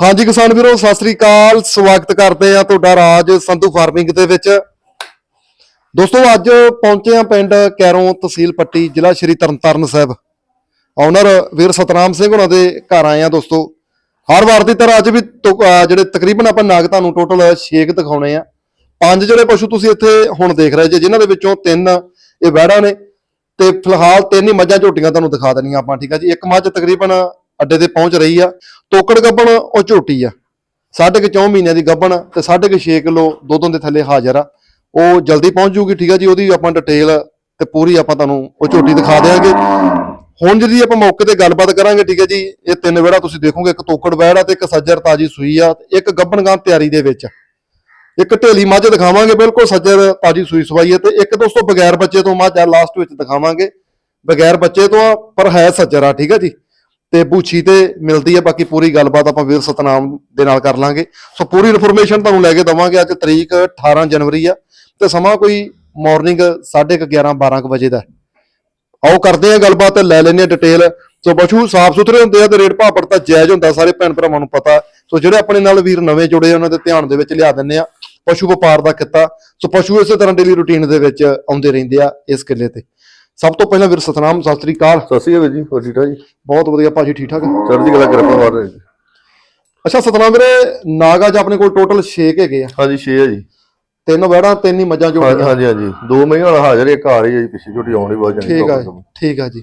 ਹਾਂਜੀ ਕਿਸਾਨ ਵੀਰੋ, ਸਤਿ ਸ੍ਰੀ ਅਕਾਲ। ਸਵਾਗਤ ਕਰਦੇ ਆ ਤੁਹਾਡਾ ਰਾਜ ਸੰਧੂ ਫਾਰਮਿੰਗ ਦੇ ਵਿੱਚ। ਦੋਸਤੋ, ਅੱਜ ਪਹੁੰਚੇ ਆ ਪਿੰਡ ਕੈਰੋਂ ਤਹਿਸੀਲ ਪੱਟੀ, ਜ਼ਿਲ੍ਹਾ ਸ਼੍ਰੀ ਤਰਨਤਾਰਨ ਸਾਹਿਬ। ਓਨਰ ਵੀਰ ਸਤਨਾਮ ਸਿੰਘ ਉਹਨਾਂ ਦੇ ਘਰ ਆਏ ਆ ਦੋਸਤੋ। ਹਰ ਵਾਰ ਦੀ ਤਰ੍ਹਾਂ ਅੱਜ ਵੀ ਜਿਹੜੇ ਤਕਰੀਬਨ ਆਪਾਂ ਨਾਗ ਤੁਹਾਨੂੰ ਟੋਟਲ 6 ਦਿਖਾਉਣੇ ਆ। ਪੰਜ ਜਿਹੜੇ ਪਸ਼ੂ ਤੁਸੀਂ ਇੱਥੇ ਹੁਣ ਦੇਖ ਰਹੇ ਜੇ, ਜਿਨ੍ਹਾਂ ਦੇ ਵਿੱਚੋਂ ਤਿੰਨ ਇਹ ਵਹਿੜਾਂ ਨੇ। ਤੇ ਫਿਲਹਾਲ ਤਿੰਨ ਹੀ ਮੱਝਾਂ ਝੋਟੀਆਂ ਤੁਹਾਨੂੰ ਦਿਖਾ ਦੇਣੀਆਂ ਆਪਾਂ, ਠੀਕ ਆ ਜੀ? ਇੱਕ ਮੱਝ ਤਕਰੀਬਨ ਅੱਡੇ ਤੇ ਪਹੁੰਚ ਰਹੀ ਆ, ਤੋਕੜ ਗੱਬਣ ਉਹ ਝੋਟੀ ਆ। ਸਾਢੇ ਕੁ ਚੌਂ ਮਹੀਨਿਆਂ ਦੀ ਗੱਬਣ ਤੇ ਸਾਢੇ ਕੁ 6 ਕਿਲੋ ਦੁੱਧ ਦੇ ਥੱਲੇ ਹਾਜ਼ਰ ਆ। ਉਹ ਜਲਦੀ ਪਹੁੰਚ ਜੂਗੀ, ਠੀਕ ਆ ਜੀ? ਉਹਦੀ ਆਪਾਂ ਡਿਟੇਲ ਤੇ ਪੂਰੀ ਆਪਾਂ ਤੁਹਾਨੂੰ ਉਹ ਝੋਟੀ ਦਿਖਾ ਦੇਵਾਂਗੇ ਹੁਣ ਜਿਹੜੀ ਆਪਾਂ ਮੌਕੇ ਤੇ ਗੱਲਬਾਤ ਕਰਾਂਗੇ, ਠੀਕ ਹੈ ਜੀ, ਇਹ ਤਿੰਨ ਵੇੜਾ ਤੁਸੀਂ ਦੇਖੋਗੇ, ਇੱਕ ਤੋਕੜ ਵੈੜਾ ਤੇ ਇੱਕ ਸੱਜਰ ਤਾਜੀ ਸੂਈ ਆ ਤੇ ਇੱਕ ਗੱਬਣ ਗਾਂ ਤਿਆਰੀ ਦੇ ਵਿੱਚ। ਇੱਕ ਢੇਲੀ ਮੱਝ ਦਿਖਾਵਾਂਗੇ, ਬਿਲਕੁਲ ਸੱਜਰ ਤਾਜੀ ਸੂਈ ਸਵਾਈ ਹੈ ਤੇ ਇੱਕ ਦੋਸਤੋ ਬਗੈਰ ਬੱਚੇ ਤੋਂ ਮੱਝ ਆ ਲਾਸਟ ਵਿੱਚ ਦਿਖਾਵਾਂਗੇ। ਬਗੈਰ ਬੱਚੇ ਤੋਂ ਪਰ ਹੈ ਸੱਜਰ ਆ, ਠੀਕ ਹੈ ਜੀ? ਤੇ ਬੂਛੀ ਤੇ ਮਿਲਦੀ ਹੈ ਬਾਕੀ ਪੂਰੀ ਗੱਲਬਾਤ ਆਪਾਂ ਵੀਰ ਸਤਨਾਮ ਦੇ ਨਾਲ ਕਰ ਲਾਂਗੇ। ਸੋ ਪੂਰੀ ਇਨਫੋਰਮੇਸ਼ਨ ਤੁਹਾਨੂੰ ਲੈ ਕੇ ਦਵਾਂਗੇ, ਅੱਜ ਤਰੀਕ 18 ਜਨਵਰੀ ਆ, ਤੇ ਸਮਾਂ ਕੋਈ ਮਾਰਨਿੰਗ 11:30 12 ਵਜੇ ਦਾ। ਆਓ ਕਰਦੇ ਆ ਗੱਲਬਾਤ, ਲੈ ਲੈਨੇ ਆ ਡਿਟੇਲ ਸੋ ਪਸ਼ੂ ਸਾਫ਼ ਸੁਥਰੇ ਹੁੰਦੇ ਆ ਤੇ ਰੇਟ ਭਾਪੜ ਤਾਂ ਜਾਇਜ਼ ਹੁੰਦਾ, ਸਾਰੇ ਭੈਣ ਭਰਾਵਾਂ ਨੂੰ ਪਤਾ। ਸੋ ਜਿਹੜੇ ਆਪਣੇ ਨਾਲ ਵੀਰ ਨਵੇਂ ਜੁੜੇ ਆ, ਉਹਨਾਂ ਦੇ ਧਿਆਨ ਦੇ ਵਿੱਚ ਲਿਆ ਦਿੰਨੇ ਆ, ਪਸ਼ੂ ਵਪਾਰ ਦਾ ਕਿੱਤਾ। ਸੋ ਪਸ਼ੂ ਇਸੇ ਤਰ੍ਹਾਂ ਡੇਲੀ ਰੁਟੀਨ ਦੇ ਵਿੱਚ ਆਉਂਦੇ ਰਹਿੰਦੇ ਆ ਇਸ ਕਿੱਲੇ ਤੇ। ਸਭ ਤੋਂ ਪਹਿਲਾਂ ਵੀਰ ਸਤਨਾਮ ਸਤਿ ਸ੍ਰੀ ਅਕਾਲ। ਸਤਿ ਸ਼੍ਰੀ ਅਕਾਲ ਜੀ ਹੋਰ ਠੀਕ ਠਾਕ ਜੀ? ਬਹੁਤ ਵਧੀਆ ਭਾਜੀ ਠੀਕ ਠਾਕ? ਚੜ੍ਹਦੀ ਕਲਾ ਕਿਰਪਾ ਮਾਰ ਰਹੇ ਅੱਛਾ ਸਤਨਾਮ ਵੀਰੇ ਨਾਗਾ ਚ ਆਪਣੇ ਕੋਲ ਟੋਟਲ 6 ਹੈਗੇ ਆ। ਹਾਂਜੀ 6 ਹੈ ਜੀ। ਤਿੰਨ ਵੜਾ ਤਿੰਨ ਹੀ ਮੱਝਾਂ ਹਾਂਜੀ ਜੋੜੀਆਂ। ਹਾਂਜੀ ਹਾਂਜੀ ਦੋ ਮਹੀਨੇ ਵਾਲਾ ਹਾਜ਼ਰ ਇੱਕ ਆ ਰਹੀ ਹੈ ਜੀ ਪਿੱਛੇ ਛੋਟੀ ਆਉਣੀ ਬਹੁਤ ਜਾਣੀ ਠੀਕ ਆ ਠੀਕ ਆ ਜੀ।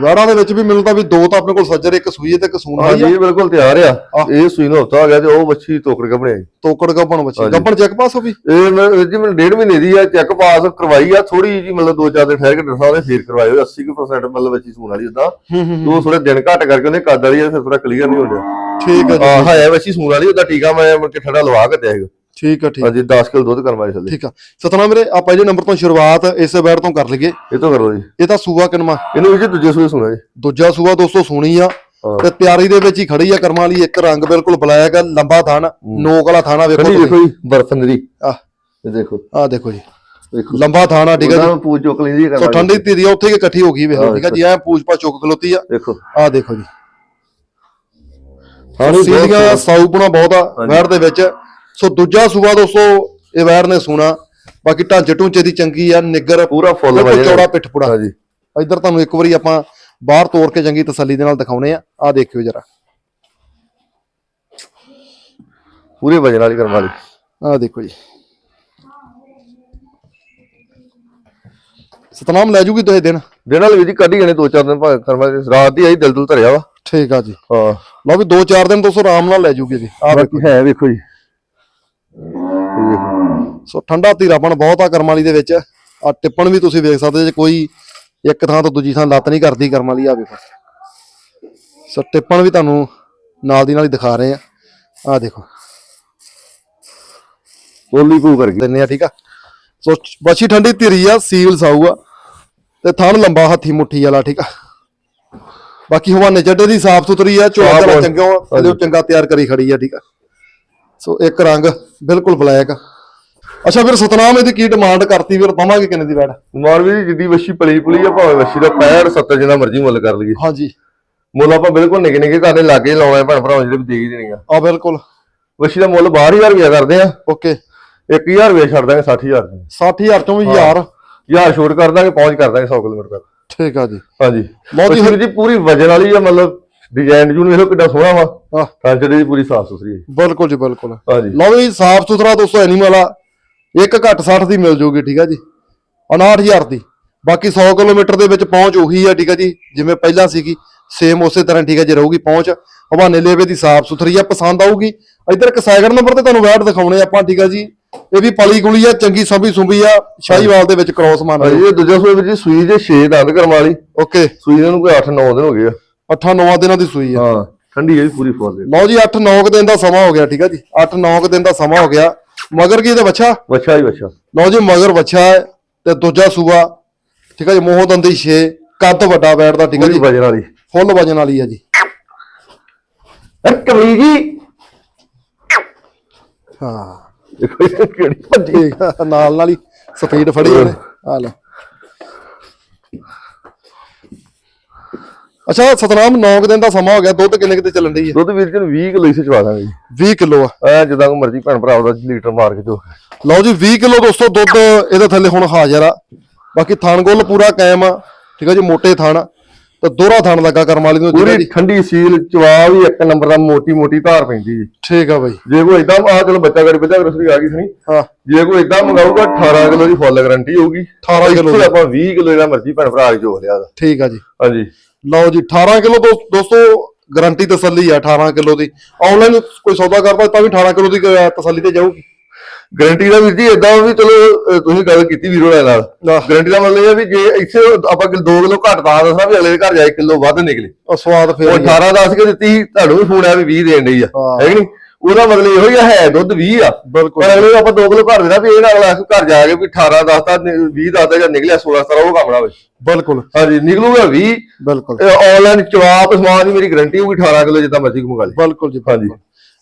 ਵੜਾ ਦੇ ਵਿੱਚ ਵੀ ਮਿਲਦਾ ਵੀ ਦੋ ਤਾਂ ਆਪਣੇ ਕੋਲ ਸੱਜਰ ਇੱਕ ਸੂਈ ਤੇ ਇੱਕ ਸੂਣ ਵਾਲੀ ਹਾਂਜੀ ਆ। ਇਹ ਬਿਲਕੁਲ ਤਿਆਰ ਆ। ਆਹ। ਇਹ ਸੂਈ ਨੂੰ ਹਫਤਾ ਹੋ ਗਿਆ ਤੇ ਉਹ ਬੱਚੀ ਤੋਕੜ ਕੱਪੜੇ ਜੀ। ਤੋਕੜ ਗੱਬਣ ਬੱਚੀ ਹਾਂਜੀ। ਗੱਬਣ ਚੈੱਕ ਪਾਸ ਹੋ ਵੀ? ਇਹ ਮੈਂ- ਵੀਰ ਜੀ ਮੈਨੂੰ ਡੇਢ ਮਹੀਨੇ ਦੀ ਆ ਚੈੱਕ ਪਾਸ ਕਰਵਾਈ ਆ ਥੋੜੀ ਜੀ ਮਤਲਬ ਦੋ ਚਾਰ ਦਿਨ ਠਹਿਰ ਕੇ ਡਾਕਟਰ ਸਾਹਿਬ ਨੇ ਫੇਰ ਕਰਵਾਈ ਹੋਈ 80% ਮਤਲਬ ਬੱਚੀ ਸੂਣ ਵਾਲੀ ਉਦਾਂ ਹੂੰ ਹੂੰ ਉਹ ਥੋੜੇ ਦਿਨ ਘੱਟ ਕਰਕੇ ਉਹਨੇ ਕੱਦ ਵਾਲੀ ਆ ਫਿਰ ਥੋੜਾ ਕਲੀਅਰ ਨਹੀਂ ਹੋ ਰਿਹਾ। ਠੀਕ ਆ ਜੀ। ਆਹ ਹੈ ਬੱਚੀ ਸੂਣ ਵਾਲੀ ਉਹਦਾ ਟੀਕਾ ਮੈਂ ਮੁੜ ਕੇ ਠੰਡਾ ਲਵਾ ਕੇ ਦਿਆ ਹੈਗਾ ਠੀਕ ਆ ਠੀਕ ਹਾਂਜੀ 10 ਕਿਲੋ ਦੁੱਧ ਕਰਵਾਈ ਥੱਲੇ। ਠੀਕ ਆ। ਸਤਨਾਮ ਵੀਰੇ ਆਪਾਂ ਇਹਦੇ ਨੰਬਰ ਤੋਂ ਸ਼ੁਰੂਆਤ ਇਸੇ ਬੈਡ ਤੋਂ ਕਰ ਲਈਏ। ਇਹ ਤੋਂ ਕਰੋ ਜੀ। ਇਹ ਤਾਂ ਸੂਆ ਕਿਨਮਾ। ਇਹਨੂੰ ਜੀ ਦੂਜੇ ਸੂਏ ਸੁਣਾ ਜੀ। ਦੂਜਾ ਸੂਆ ਦੋਸਤੋ ਸੋਹਣੀ ਆ। ਹਾਂ। ਤੇ ਤਿਆਰੀ ਦੇ ਵਿੱਚ ਹੀ ਖੜੀ ਆ ਕਰਮਾਂ ਵਾਲੀ। ਇੱਕ ਰੰਗ ਬਿਲਕੁਲ ਬਲੈਕ ਆ ਲੰਬਾ ਥਣ ਨੋਕ ਵਾਲਾ ਥਾਣਾ ਵੇਖੋ ਤੁਸੀਂ ਦੇਖੋ ਜੀ ਬਰਫਨ ਦੀ। ਆਹ। ਇਹ ਦੇਖੋ। ਆਹ ਦੇਖੋ ਜੀ। ਦੇਖੋ। ਲੰਬਾ ਥਾਣਾ ਠੀਕ ਆ ਜੀ। ਨੂੰ ਪੂਜ ਚੁੱਕ ਲੈਂਦੀ ਹੈ ਸੋ ਠੰਡੀ ਧੀਰੀ ਆ, ਉੱਥੇ ਹੀ ਇਕੱਠੀ ਹੋ ਗਈ ਵੇਖੋ ਠੀਕ ਆ ਜੀ। ਐ ਪੂਛ ਪਾ ਚੁੱਕ ਖਲੋਤੀ ਆ। ਦੇਖੋ। ਆਹ ਦੇਖੋ ਜੀ। ਹਾਣੀ ਸੀਧੀਆਂ ਸਾਊਪਣਾ ਬਹੁਤ ਆ ਵੈਰ ਦੇ ਵਿੱਚ। ਸੋ ਦੂਜਾ ਸੂਆ ਦੋਸਤੋ ਨੇ ਸੁਣਾ ਬਾਕੀ ਢਾਂਚੇ ਢੂੰਚੇ ਦੀ ਚੰਗੀ ਆ ਨਿੱਗਰ ਪੂਰਾ ਫੁੱਲ ਵਜੇ ਚੌੜਾ ਪਿੱਠ ਪੁੜਾ। ਹਾਂਜੀ। ਇੱਧਰ ਤੁਹਾਨੂੰ ਇੱਕ ਵਾਰੀ ਆਪਾਂ ਬਾਹਰ ਤੋੜ ਕੇ ਚੰਗੀ ਤਸੱਲੀ ਦੇ ਨਾਲ ਦਿਖਾਉਣੇ ਆ। ਆਹ ਦੇਖਿਓ ਜਰਾ। ਪੂਰੇ ਵਜਨ ਵਾਲੀ ਕਰਨ ਵਾਲੀ ਆਹ ਦੇਖੋ ਜੀ। ਸਤਨਾਮ ਲੈ ਜੂਗੀ ਦੋਏ ਦਿਨ? ਦਿਨ ਵਾਲੀ ਵੀ ਜੀ ਕੱਢੀ ਜਾਣੇ ਦੋ ਚਾਰ ਦਿਨ ਭਾਵੇਂ ਕਰਮਾ ਰਾਤ ਦੀ ਆਈ ਦਿਲ ਦੁਲ ਧਰਿਆ ਵਾ। ਠੀਕ ਆ ਜੀ। ਹਾਂ। ਲਓ ਵੀ 2-4 ਦਿਨ ਦੋਸਤੋ ਆਰਾਮ ਨਾਲ ਲੈ ਜੂਗੀ ਜੀ। ਦੇਖੋ ਬਾਕੀ ਹੈ ਵੇਖੋ ਜੀ। ਸੋ ਠੰਡਾ ਧੀਰਾਪਣ ਬਹੁਤ ਆ ਕਰਮ ਵਾਲੀ ਦੇ ਵਿੱਚ। ਆ ਟਿੱਪਣ ਵੀ ਤੁਸੀਂ ਵੇਖ ਸਕਦੇ ਜੇ ਕੋਈ ਇੱਕ ਥਾਂ ਤੋਂ ਦੂਜੀ ਥਾਂ ਲੱਤ ਨਹੀਂ ਕਰਦੀ ਕਰਮ ਵਾਲੀ ਆ ਵੇਖੋ। ਸੋ ਟਿੱਪਣ ਵੀ ਤੁਹਾਨੂੰ ਨਾਲ ਦੀ ਨਾਲ ਹੀ ਦਿਖਾ ਰਹੇ ਆ। ਆ ਦੇਖੋ। ਬੋਲੀ ਪੂ ਕਰ ਗਈ ਦਿੰਨੇ ਆ ਠੀਕ ਆ? ਸੋ ਬੱਛੀ ਠੰਡੀ ਧੀਰੀ ਆ ਸੀਲ ਸਾਊ ਆ। ਤੇ ਥਣ ਲੰਬਾ ਹੱਥੀ ਮੁੱਠੀ ਵਾਲਾ ਠੀਕ ਆ? ਬਾਕੀ ਹਵਾਨੇ ਚੱਡੇ ਦੀ ਸਾਫ਼ ਸੁਥਰੀ ਆ ਸਾਫ਼ ਦਾ। ਚੰਗਾ ਚੰਗਾ ਤਿਆਰ ਕਰੀ ਖੜੀ ਆ ਠੀਕ ਆ? ਸੋ ਇੱਕ ਰੰਗ ਬਿਲਕੁਲ ਬਲੈਕ। ਅੱਛਾ ਫਿਰ ਸਤਨਾਮ ਇਹਦੀ ਕੀ ਡਿਮਾਂਡ ਕਰਤੀ? ਫਿਰ ਦਵਾਂਗੇ ਕਿੰਨੇ ਦੀ ਬੈਡ ਮਾਰ ਵੀ ਜੀ ਜਿੱਡੀ ਵੱਛੀ ਪਲੀ ਪੁਲੀ ਆ ਭਾਵੇਂ ਵੱਛੀ ਦਾ 65 70 ਜਿੰਨਾ ਮਰਜ਼ੀ ਮੁੱਲ ਕਰ ਲਈਏ। ਹਾਂਜੀ। ਮੁੱਲ ਆਪਾਂ ਬਿਲਕੁਲ ਨਿੱਕੇ ਨਿੱਕੇ ਤੁਹਾਡੇ ਲਾਗੇ ਲਾਉਣਾ ਭੈਣ ਭਰਾਵਾਂ ਜਿਹੜੇ ਦੇ ਹੀ ਦੇਣੀਆਂ ਆ। ਬਿਲਕੁਲ। ਵੱਛੀ ਦਾ ਮੁੱਲ 12000 ਰੁਪਇਆ ਕਰਦੇ ਆ। ਓਕੇ। 1000 ਰੁਪਇਆ ਛੱਡ ਦਾਂਗੇ 60000 ਦੀ 60000 ਚੋਂ ਵੀ ਹਜ਼ਾਰ। ਯਾਰ ਛੋਟ ਕਰ ਦਾਂਗੇ ਪਹੁੰਚ ਕਰ ਦਾਂਗੇ 100 ਕਿਲੋਮੀਟਰ ਤੱਕ। ਠੀਕ ਆ ਜੀ। ਹਾਂਜੀ। ਵੱਛੀ ਜੀ ਪੂਰੀ ਵਜਨ ਵਾਲੀ ਆ ਮਤਲਬ ਡਿਜ਼ਾਈਨ ਜੂਨ ਵੇਖੋ ਕਿੱਡਾ ਸੋਹਣਾ ਵਾ। ਕਾਂਚੜੇ ਦੀ ਪੂਰੀ ਸਾਫ਼ ਸੁਥਰੀ ਹੈ। ਬਿਲਕੁਲ ਜੀ ਬਿਲਕੁਲ। ਹਾਂਜੀ। ਲਓ ਵੀ ਸਾਫ਼ ਸੁਥਰਾ ਦੋਸਤੋ ਐਨੀਮਲ ਆ। ਇੱਕ ਘੱਟ 60 ਦੀ ਮਿਲ ਜੂਗੀ ਠੀਕ ਆ ਜੀ। 59000 ਦੀ। ਬਾਕੀ 100 ਕਿਲੋਮੀਟਰ ਦੇ ਵਿੱਚ ਪਹੁੰਚ ਉਹੀ ਆ ਠੀਕ ਆ ਜੀ। ਜਿਵੇਂ ਪਹਿਲਾਂ ਸੀਗੀ ਸੇਮ ਉਸੇ ਤਰ੍ਹਾਂ ਠੀਕ ਆ ਜੀ ਰਹੂਗੀ ਪਹੁੰਚ। ਹਵਾਨੇ ਲੇਵੇ ਦੀ ਸਾਫ਼ ਸੁਥਰੀ ਆ ਪਸੰਦ ਆਊਗੀ। ਇੱਧਰ ਇੱਕ ਸੈਕਿੰਡ ਨੰਬਰ ਤੇ ਤੁਹਾਨੂੰ ਵੈਟ ਦਿਖਾਉਣੇ ਆਪਾਂ ਠੀਕ ਆ ਜੀ। ਇਹ ਵੀ ਪਲੀ ਗੁਲੀ ਆ ਚੰਗੀ ਸੰਭੀ ਸੁੰਭੀ ਆ ਸ਼ਾਹੀਵਾਲ ਦੇ ਵਿੱਚ ਕ੍ਰੋਸ ਲਓ ਇਹ ਦੂਜਾ ਸੂਏ ਵਿੱਚ ਜੀ ਸੂਈ ਦੇ 6 ਦੰਦ ਕਰਮ ਵਾਲੀ। ਓਕੇ। ਸੂਈ ਨੂੰ ਕੋਈ 8-9 ਦਿਨ ਹੋ ਗਏ ਆ। 8-9 ਦਿਨਾਂ ਦੀ ਸੂਈ ਆ। ਹਾਂ ਠੰਡੀ ਹੈ ਜੀ ਪੂਰੀ ਫੁੱਲ ਦੇ। ਲਓ ਜੀ 8-9 ਦਿਨ ਦਾ ਸਮਾਂ ਹੋ ਗਿਆ ਠੀਕ ਆ ਜੀ। 8-9 ਦਿਨ ਦਾ ਸਮਾਂ ਹੋ ਗਿਆ। ਮਗਰ ਕੀ ਤੇ ਬੱਚਾ ਵੱਛਾ ਹੀ ਵੱਛਾ। ਲਓ ਜੀ ਮਗਰ ਬੱਚਾ ਹੈ ਤੇ ਦੂਜਾ ਸੂਆ ਠੀਕ ਹੈ ਜੀ ਮੋਹ ਦੰਦੀ 6 ਕੱਦ ਵੱਡਾ ਬੈਠਦਾ ਠੀਕ ਪੂਰੀ ਜੀ। ਵਜਨ ਵਾਲੀ। ਫੁੱਲ ਵਜਨ ਵਾਲੀ ਹੈ ਜੀ। ਕਮੀ ਜੀ। ਹਾਂ। ਦੇਖੋ ਇਹ ਕਿਹੜੀ ਭੱਜੀ। ਆ ਨਾਲ ਨਾਲ ਹੀ ਸਪੀਡ ਫੜੀ ਉਹਨੇ। ਆ ਲੈ। ਅੱਛਾ ਸਤਨਾਮ 9 ਦਿਨ ਦਾ ਸਮਾਂ ਹੋ ਗਿਆ ਦੁੱਧ ਕਿੰਨੇ ਕਿਤੇ ਚੱਲਣ ਦੀ ਹੈ? ਦੁੱਧ ਵੀਰ ਜੀ ਨੂੰ 20 ਕਿਲੋ ਇਸੇ ਚਵਾ ਦਾਂਗੇ ਜੀ। 20 ਕਿਲੋ ਆ। ਐ ਜਿੱਦਾਂ ਕੋ ਮਰਜ਼ੀ ਭੈਣ ਭਰਾ ਉਹਦਾ ਲੀਟਰ ਮਾਰ ਕੇ ਜੋ ਲਓ ਜੀ 20 ਕਿਲੋ ਦੋਸਤੋ ਦੁੱਧ ਇਹਦੇ ਥੱਲੇ ਹੁਣ ਹਾਜ਼ਰ ਆ। ਬਾਕੀ ਥਣ ਗੋਲ ਪੂਰਾ ਕਾਇਮ ਆ। ਠੀਕ ਆ ਜੀ ਮੋਟੇ ਥਣ। ਆ ਤੇ ਦੋਹਰਾ ਥਣ ਲੱਗਾ ਕਰਮ ਵਾਲੀ ਨੂੰ ਜਿਹੜਾ ਪੂਰੀ ਠੰਡੀ ਸੀਲ ਚਵਾ ਵੀ ਇੱਕ ਨੰਬਰ ਦਾ ਮੋਟੀ ਮੋਟੀ ਧਾਰ ਪੈਂਦੀ ਜੀ। ਠੀਕ ਆ ਬਾਈ। ਜੇ ਕੋਈ ਇਦਾਂ ਆ ਚਲੋ ਬੱਚਾ ਗੜੀ ਬੱਚਾ ਰਸਰੀ ਆ ਗਈ ਸਣੀ ਹਾਂ। ਜੇ ਕੋਈ ਇਦਾਂ ਮੰਗਾਊਗਾ 18 ਕਿਲੋ ਦੀ ਫੁੱਲ ਗਾਰੰਟੀ ਹੋਊਗੀ। 18 ਕਿਲੋ ਆਪਾਂ 20 ਕਿਲੋ ਜਿਹੜਾ ਮਰਜ਼ੀ ਭੈਣ ਭਰਾ ਜੋ ਲਿਆ ਦਾ ਠੀਕ ਆ ਜੀ। ਹਾਂਜੀ। ਲਓ ਜੀ 18 ਕਿਲੋ ਦੋਸਤੋ ਗਾਰੰਟੀ ਤਸੱਲੀ ਆ 18 ਕਿਲੋ ਦੀ ਆਨਲਾਈਨ ਕੋਈ ਸੌਦਾ ਕਰਦਾ ਤਾਂ ਵੀ 18 ਕਿਲੋ ਦੀ ਤਸੱਲੀ ਤੇ ਜਾਊਗੀ ਗਾਰੰਟੀ ਦਾ ਵੀਰ ਜੀ ਇਦਾਂ ਵੀ ਚਲੋ ਤੁਸੀਂ ਗੱਲ ਕੀਤੀ ਵੀਰੋ ਨਾਲ। ਗਾਰੰਟੀ ਦਾ ਮਤਲਬ ਇਹ ਆ ਵੀ ਜੇ ਇੱਥੇ ਆਪਾਂ 2 ਕਿਲੋ ਘੱਟ ਦਾ ਦੱਸਣਾ ਵੀ ਅਗਲੇ ਦੇ ਘਰ ਜਾਏ ਕਿਲੋ ਵੱਧ ਨਿਕਲੇ ਉਹ ਸਵਾਦ ਫੇਰ ਹੀ ਆ। 18 ਦੱਸ ਕੇ ਦਿੱਤੀ ਤੁਹਾਨੂੰ ਵੀ ਫੋਨ ਆ ਵੀ 20 ਦੇਣ ਡਈ ਆ ਹਾਂ। ਹੈ ਕਿ ਨਹੀਂ ਉਹਦਾ ਮਤਲਬ ਇਹੋ ਹੀ ਆ, ਹੈ ਦੁੱਧ 20 ਆ। ਬਿਲਕੁਲ। ਪਰ ਅਗਲੇ ਨੂੰ ਆਪਾਂ 2 ਕਿਲੋ ਘਰ ਦੇਣਾ ਵੀ ਇਹ ਨਾਲ ਅਗਲਾ ਘਰ ਜਾ ਕੇ ਵੀ 18 ਦੱਸਦਾ 20 ਦੱਸਦਾ ਜਾਂ ਨਿਕਲਿਆ 16 17 ਉਹ ਕੰਮ ਨਾ ਹੋਵੇ। ਬਿਲਕੁਲ। ਹਾਂਜੀ ਨਿਕਲੂਗਾ 20 ਬਿਲਕੁਲ। ਆਨਲਾਈਨ ਚਵਾਪ ਸਮਾਨ ਦੀ ਮੇਰੀ ਗਾਰੰਟੀ ਹੋਊਗੀ 18 ਕਿਲੋ ਜਿੱਦਾਂ ਮਰਜ਼ੀ ਮੰਗਾ ਲਈ ਬਿਲਕੁਲ ਜੀ ਹਾਂਜੀ।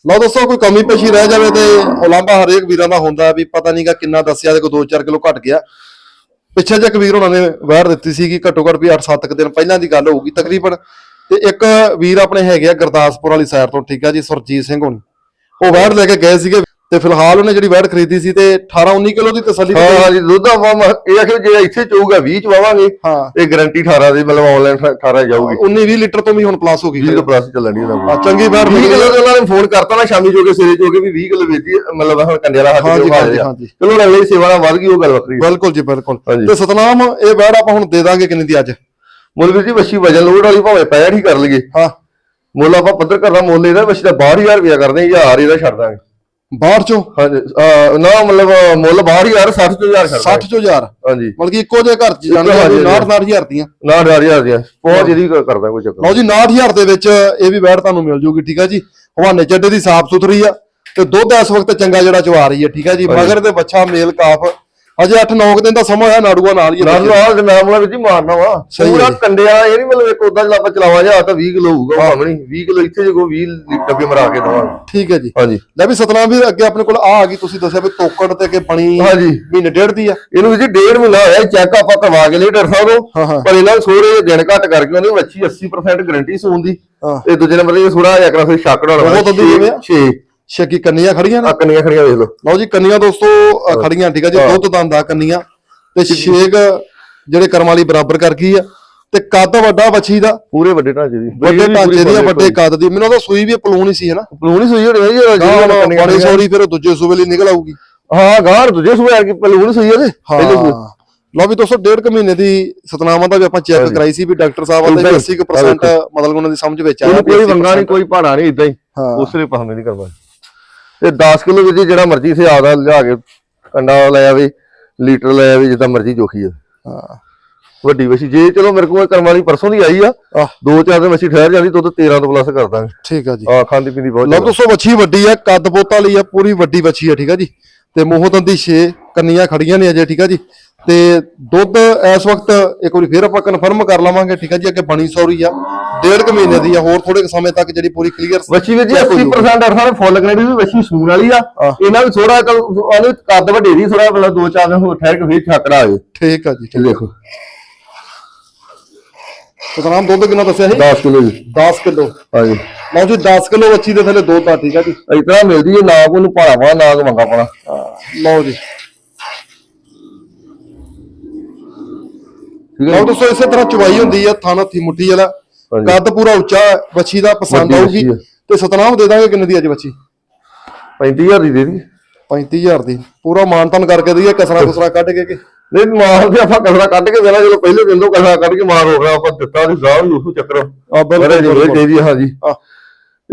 ਲਓ ਦੱਸੋ ਕੋਈ ਕਮੀ ਪੇਸ਼ੀ ਰਹਿ ਜਾਵੇ ਤੇ ਉਲਾਂਭਾ ਹਰੇਕ ਵੀਰਾਂ ਦਾ ਹੁੰਦਾ ਵੀ ਪਤਾ ਨਹੀਂਗਾ ਕਿੰਨਾ ਦੱਸਿਆ ਤੇ ਕੋਈ 2-4 ਕਿਲੋ ਘਟ ਗਿਆ। ਪਿੱਛੇ ਜੇ ਵੀਰ ਉਹਨਾਂ ਨੇ ਵੈੜ ਦਿੱਤੀ ਸੀ ਕਿ ਘੱਟੋ ਘੱਟ ਵੀ 8-7 ਦਿਨ ਪਹਿਲਾਂ ਦੀ ਗੱਲ ਹੋਊਗੀ ਤਕਰੀਬਨ। ਤੇ ਇੱਕ ਵੀਰ ਆਪਣੇ ਹੈਗੇ ਆ ਗੁਰਦਾਸਪੁਰ ਵਾਲੀ ਸਾਈਡ ਤੋਂ ਠੀਕ ਆ ਜੀ ਸੁਰਜੀਤ ਸਿੰਘ ਹੋਣੀ। ਉਹ ਵੈੜ ਲੈ ਕੇ ਗਏ ਸੀਗੇ ਤੇ ਫਿਲਹਾਲ ਉਹਨੇ ਜਿਹੜੀ ਵੈੜ ਖਰੀਦੀ ਸੀ ਤੇ 18-19 ਕਿਲੋ ਦੀ ਤਸੱਲੀ ਹਾਂ ਤੇ ਹਾਂਜੀ ਦੁੱਧ ਆਪਾਂ ਮ- ਇਹ ਆ ਕਿ ਜੇ ਇੱਥੇ ਚੋਊਗਾ 20 ਚਵਾਵਾਂਗੇ ਹਾਂ ਇਹ ਗਾਰੰਟੀ 18 ਦੀ ਮਤਲਬ ਆਨਲਾਈਨ 18 ਜਾਊਗੀ 19-20 ਲੀਟਰ ਤੋਂ ਵੀ ਹੁਣ ਪਲੱਸ ਹੋ ਗਈ 20 ਤੋਂ ਪਲੱਸ ਚੱਲਣੀ ਉਹਦਾ ਚੰਗੀ ਵੈੜ 20 ਮਿਲੀ ਕਿਲੋ। ਦੇ ਉਹਨਾਂ ਨੇ ਫੋਨ ਕਰਤਾ ਨਾ ਸ਼ਾਮੀ ਜੋ ਕੇ ਸਵੇਰੇ ਜੋ ਕੇ ਵੀ 20 ਕਿਲੋ ਵੇਚੀ ਮਤਲਬ ਹੁਣ ਕੰਡੇ ਵਾਲਾ ਹੱਥ ਜੋ ਲਿਆ। ਹਾਂਜੀ। ਚਲੋ ਅਗਲੇ ਦੀ ਸੇਵਾ ਨਾਲ ਵੱਧ ਗਈ ਉਹ ਗੱਲ ਵੱਖਰੀ ਹੈ। ਬਿਲਕੁਲ ਜੀ ਬਿਲਕੁਲ। ਤੇ ਸਤਨਾਮ ਇਹ ਵੈੜ ਆਪਾਂ ਹੁਣ ਦੇ ਦਾਂਗੇ ਕਿੰਨੇ ਦੀ ਅੱਜ ਮੁੱਲ ਵੀਰ ਜੀ ਵੱਛੀ ਵਜਨ ਲੋਡ ਵਾਲੀ ਭਾਵੇਂ ਪੈਰ ਹੀ ਕਰ ਲਈਏ ਹਾਂ ਮੁੱਲ ਆਪਾਂ ਪੱਧਰ ਕਰਦਾ ਮੁੱਲ ਇਹਦਾ ਵੱਛੀ ਦਾ 12000 ਰੁਪਇਆ ਕਰਦੇ ਹਾਂ ਹਜ਼ਾਰ ਇਹਦਾ ਛੱਡ ਦਾਂਗੇ। ਬਾਹਰ ਚੋਂ? ਹਾਂਜੀ ਅਹ ਨਾ ਮਤਲਬ ਮੁੱਲ 12000 60 ਤੋਂ ਹਜ਼ਾਰ ਛੱਡ 60 ਚੋਂ ਹਜ਼ਾਰ? ਹਾਂਜੀ। ਮਤਲਬ ਕਿ ਇੱਕੋ ਜਿਹੇ ਘਰ ਚ ਜਾਣਗੇ ਹਾਂਜੀ, 9-9 ਹਜ਼ਾਰ ਦੀਆਂ। ਨਾ ਹਜ਼ਾਰ ਹਜ਼ਾਰ ਦੀਆਂ। ਪਹੁੰਚ ਇਹਦੀ ਕਰਦਾ ਕੋਈ ਚੱਕਰ ਲਓ ਜੀ 90000 ਦੇ ਵਿੱਚ ਇਹ ਵੀ ਵੈਟ ਤੁਹਾਨੂੰ ਮਿਲ ਜੂਗੀ ਠੀਕ ਆ ਜੀ? ਹਵਾਨੇ ਚੱਡੇ ਦੀ ਸਾਫ਼ ਸੁਥਰੀ ਆ ਤੇ ਦੁੱਧ ਇਸ ਵਕਤ ਚੰਗਾ ਜਿਹੜਾ ਚਵਾ ਰਹੀ ਹੈ ਠੀਕ ਆ ਜੀ? ਮਗਰ ਤੇ ਬੱਚਾ ਮੇਲ ਕਾਫ ਅਜੇ 8-9 ਦਿਨ ਦਾ ਸਮਾਂ ਹੋਇਆ ਨਾੜੂਆ ਨਾਲ ਹੀ ਆ ਨਾਲ। ਨਾਲ ਨਾਮ ਵਾਲਾ ਵਿੱਚ ਹੀ ਮਾਰਨਾ ਵਾ। ਸਹੀ ਪੂਰਾ। ਕੰਡਿਆ ਇਹ ਨਹੀਂ ਮਤਲਬ ਇੱਕ ਉਦਾਂ ਆਪਾਂ ਚਲਾਵਾ ਜਾ ਤਾਂ 20 ਕਿਲੋ ਹੋਊਗਾ ਭਾਵੇਂ ਨਹੀਂ 20 ਕਿਲੋ ਇੱਥੇ ਜੇ ਕੋਈ 20 ਡੱਬੇ ਮਰਾ ਕੇ ਦਵਾਂਗੇ ਠੀਕ ਹੈ ਜੀ। ਹਾਂਜੀ। ਲੈ ਵੀ ਸਤਨਾਮ ਵੀ ਅੱਗੇ ਆਪਣੇ ਕੋਲ ਆ ਆ ਗਈ ਤੁਸੀਂ ਦੱਸਿਆ ਵੀ ਤੋਕੜ ਤੇ ਕਿ ਬਣੀ ਹਾਂਜੀ। ਮਹੀਨੇ ਡੇਢ ਦੀ ਆ। ਇਹਨੂੰ ਵੀ ਜੀ ਡੇਢ ਮਹੀਨਾ ਹੋਇਆ ਚੈੱਕ ਆਪਾਂ ਕਰਵਾ ਕੇ ਲਈ ਡਾਕਟਰ ਸਾਹਿਬ। ਪਰ ਇਹਨਾਂ ਜਿਹੇ ਦਿਨ ਘੱਟ ਕਰਕੇ ਉਹਨੇ ਵੱਛੀ 80% ਗਾਰੰਟੀ ਸੂਣ ਦੀ। ਹਾਂ। ਤੇ ਦੂਜੇ ਨੰਬਰ ਤੇ ਥੋੜਾ ਜਿਹਾ ਕਰਾ ਫਿਰ ਸ਼ੱਕ ਨਾਲ ਬਹੁਤ ਅੱਧੀ ਜਿਵੇਂ ਆ। 6 ਛੇਕੀ ਕੰਨੀਆਂ ਖੜੀਆਂ ਨੇ। ਆ ਕੰਨੀਆਂ ਖੜੀਆਂ ਵੇਖ ਲਓ। ਲਓ ਜੀ ਕੰਨੀਆਂ ਦੋਸਤੋ ਅ, ਖੜੀਆਂ ਠੀਕ ਆ ਜੀ। ਦੁੱਧ ਦੰਦਾ ਕੰਨੀਆਂ। ਤੇ ਛੇਕ ਜਿਹੜੇ ਕਰਮ ਵਾਲੀ ਬਰਾਬਰ ਕਰ ਗਈ ਆ। ਤੇ ਕੱਦ ਵੱਡਾ ਬੱਚੀ ਦਾ। ਪੂਰੇ ਵੱਡੇ ਢਾਂਚੇ ਦੀ। ਵੱਡੇ ਢਾਂਚੇ ਦੀ ਆ, ਵੱਡੇ ਕੱਦ ਦੀ। ਮੈਨੂੰ ਤਾਂ ਸੂਈ ਵੀ ਪਲੂਣ ਹੀ ਸੀ ਹਨਾ। ਪਲੂਣੀ ਸੂਈ ਹੋਣੀ ਹੈ ਜੀ ਕੰਨੀਆਂ ਬੜੇ ਸੌਰੀ ਫਿਰ ਉਹ ਦੂਜੇ ਸੂਬੇ ਲਈ ਨਿਕਲ ਆਊਗੀ। ਹਾਂ ਗਾਂ ਦੂਜੇ ਸੂਏ ਆ ਕੇ ਪਲੂਣੀ ਸੂਈ ਉਹਦੇ ਪਹਿਲੇ ਸੂਏ। ਹਾਂ ਲਓ ਵੀ ਦੋਸਤੋ ਡੇਢ ਕੁ ਮਹੀਨੇ ਦੀ ਸਤਨਾਮਾਂ ਦਾ ਵੀ ਆਪਾਂ ਚੈੱਕ ਕਰਾਈ ਸੀ ਵੀ ਡਾਕਟਰ ਸਾਹਿਬ ਆਂਦੇ ਵੀ 80% ਮਤਲਬ ਉਹਨਾਂ ਦੀ ਸਮਝ ਵਿੱਚ ਆਇਆ ਉਹਨੂੰ ਕੋਈ 80% ਵੰਗਾ ਨਹੀਂ ਕੋਈ ਪਹਾੜਾ ਨਹੀਂ ਇਦਾਂ ਹੀ। ਹਾਂ। ਉਸਰੇ ਪਸੰਦ ਨਹੀਂ ਕਰਦਾ ਤੇ 10 ਕਿਲੋ ਵਿੱਚ ਜਿਹੜਾ ਮਰਜ਼ੀ ਸੇ ਆਦਾ ਲਿਆ ਕੇ ਕੰਡਾ ਲੈ ਆਵੇ ਲੀਟਰ ਲੈ ਆਵੇ ਜਿੱਦਾਂ ਮਰਜ਼ੀ ਜੋਖੀ ਆ ਹਾਂ। ਵੱਡੀ ਵਛੀ ਜੇ ਚਲੋ ਮੇਰੇ ਕੋਲ ਕਰਮ ਵਾਲੀ ਪਰਸੋਂ ਦੀ ਆਈ ਆ ਦੋ ਚਾਰ ਦਿਨ ਵਛੀ ਠਹਿਰ ਜਾਂਦੀ ਦੁੱਧ 13 ਤੋਂ ਪਲੱਸ ਕਰ ਦਾਂਗੇ। ਠੀਕ ਆ ਜੀ। ਆ ਖਾਂਦੀ ਪੀਂਦੀ ਬਹੁਤ ਲਓ। ਦੋਸਤੋ ਵੱਛੀ ਵੱਡੀ ਆ ਕੱਦ ਬੋਤਾ ਲਈ ਆ ਪੂਰੀ ਵੱਡੀ ਵੱਛੀ ਆ ਠੀਕ ਆ ਜੀ। ਤੇ ਮੂੰਹੋਂ ਦੰਦੀ 6 ਕੰਨੀਆਂ ਖੜੀਆਂ ਨੇ ਅਜੇ ਠੀਕ ਆ ਜੀ। ਤੇ ਦੁੱਧ ਇਸ ਵਕਤ ਇੱਕ ਵਾਰੀ ਫੇਰ ਆਪਾਂ ਕਨਫਰਮ ਕਰ ਲਵਾਂਗੇ ਠੀਕ ਆ ਜੀ ਅੱਗੇ ਬਣੀ ਸੌਰੀ ਆ। ਡੇਢ ਕੁ ਮਹੀਨੇ ਦੀ ਆ ਹੋਰ ਥੋੜੇ ਕੁ ਸਮੇਂ ਤੱਕ ਜਿਹੜੀ ਪੂਰੀ ਕਲੀਅਰ ਵੱਛੀ ਵਿੱਚ 80% ਅਰਥਾਂ ਫੁੱਲ ਗ੍ਰੇਡ ਵੀ ਵੱਛੀ ਸੂਣ ਵਾਲੀ ਆ। ਇਹਨਾਂ ਵੀ ਥੋੜਾ ਉਹਨੂੰ ਕੱਦ ਵੱਡੇ ਦੀ ਥੋੜਾ ਮਤਲਬ ਦੋ ਚਾਰ ਦਿਨ ਹੋਰ ਠਹਿਰ ਕੇ ਫੇਰ ਛੱਕੜਾ ਆਵੇ ਠੀਕ ਆ ਜੀ ਦੇਖੋ। ਸਤਨਾਮ ਦੁੱਧ ਕਿੰਨਾ ਦੱਸਿਆ ਸੀ? 10 ਕਿਲੋ ਜੀ। 10 ਕਿਲੋ। ਹਾਂਜੀ। ਲਓ ਜੀ 10 ਕਿਲੋ ਵੱਛੀ ਦੇ ਥੱਲੇ ਦੁੱਧ ਆ ਠੀਕ ਆ ਜੀ। ਤਰ੍ਹਾਂ ਮਿਲਦੀ ਹੈ ਨਾ ਕੋਈ ਭਾੜਾ ਪਾ ਨਾ ਕੋਈ ਮੰਗਾ ਪਾਣਾ ਲਓ ਜੀ ਠੀਕ ਹੈ ਲਓ ਦੋਸਤੋ ਇਸੇ ਤਰ੍ਹਾਂ ਚਵਾਈ ਹੁੰਦੀ ਆ ਥਾਣਾ ਥੀ ਮੁੱਠੀ ਵਾਲਾ। ਕੱਦ ਪੂਰਾ ਉੱਚਾ ਵੱਛੀ ਦਾ ਪਸੰਦ ਆਊਗੀ। ਤੇ ਸਤਨਾਮ ਦੇ ਦਾਂਗੇ ਕਿੰਨੇ ਦੀ ਅੱਜ ਵੱਛੀ? 35000 ਦੀ ਦੇ ਦੀ। 35000 ਦੀ। ਪੂਰਾ ਮਾਨਤਨ ਕਰਕੇ ਦਈਏ ਕਸਰਾ ਕੁਸਰਾ ਕੱਢ ਕੇ ਕਿ? ਨਹੀਂ ਮਾਰ ਤੇ ਆਪਾਂ ਕਸਰਾ ਕੱਢ ਕੇ ਦੇਣਾ ਜਦੋਂ ਪਹਿਲੇ ਦਿਨ ਤੋਂ ਕਸਰਾ ਕੱਢ ਕੇ ਮਾਰ ਹੋ ਗਿਆ ਆਪਾਂ ਦਿੱਤਾ ਦੀ ਗਾਹ ਵੀ ਉਸ ਚੱਕਰ। ਆ ਜੀ ਬਿਲਕੁਲ। ਚਾਹੀਦੀ ਹੈ ਆ।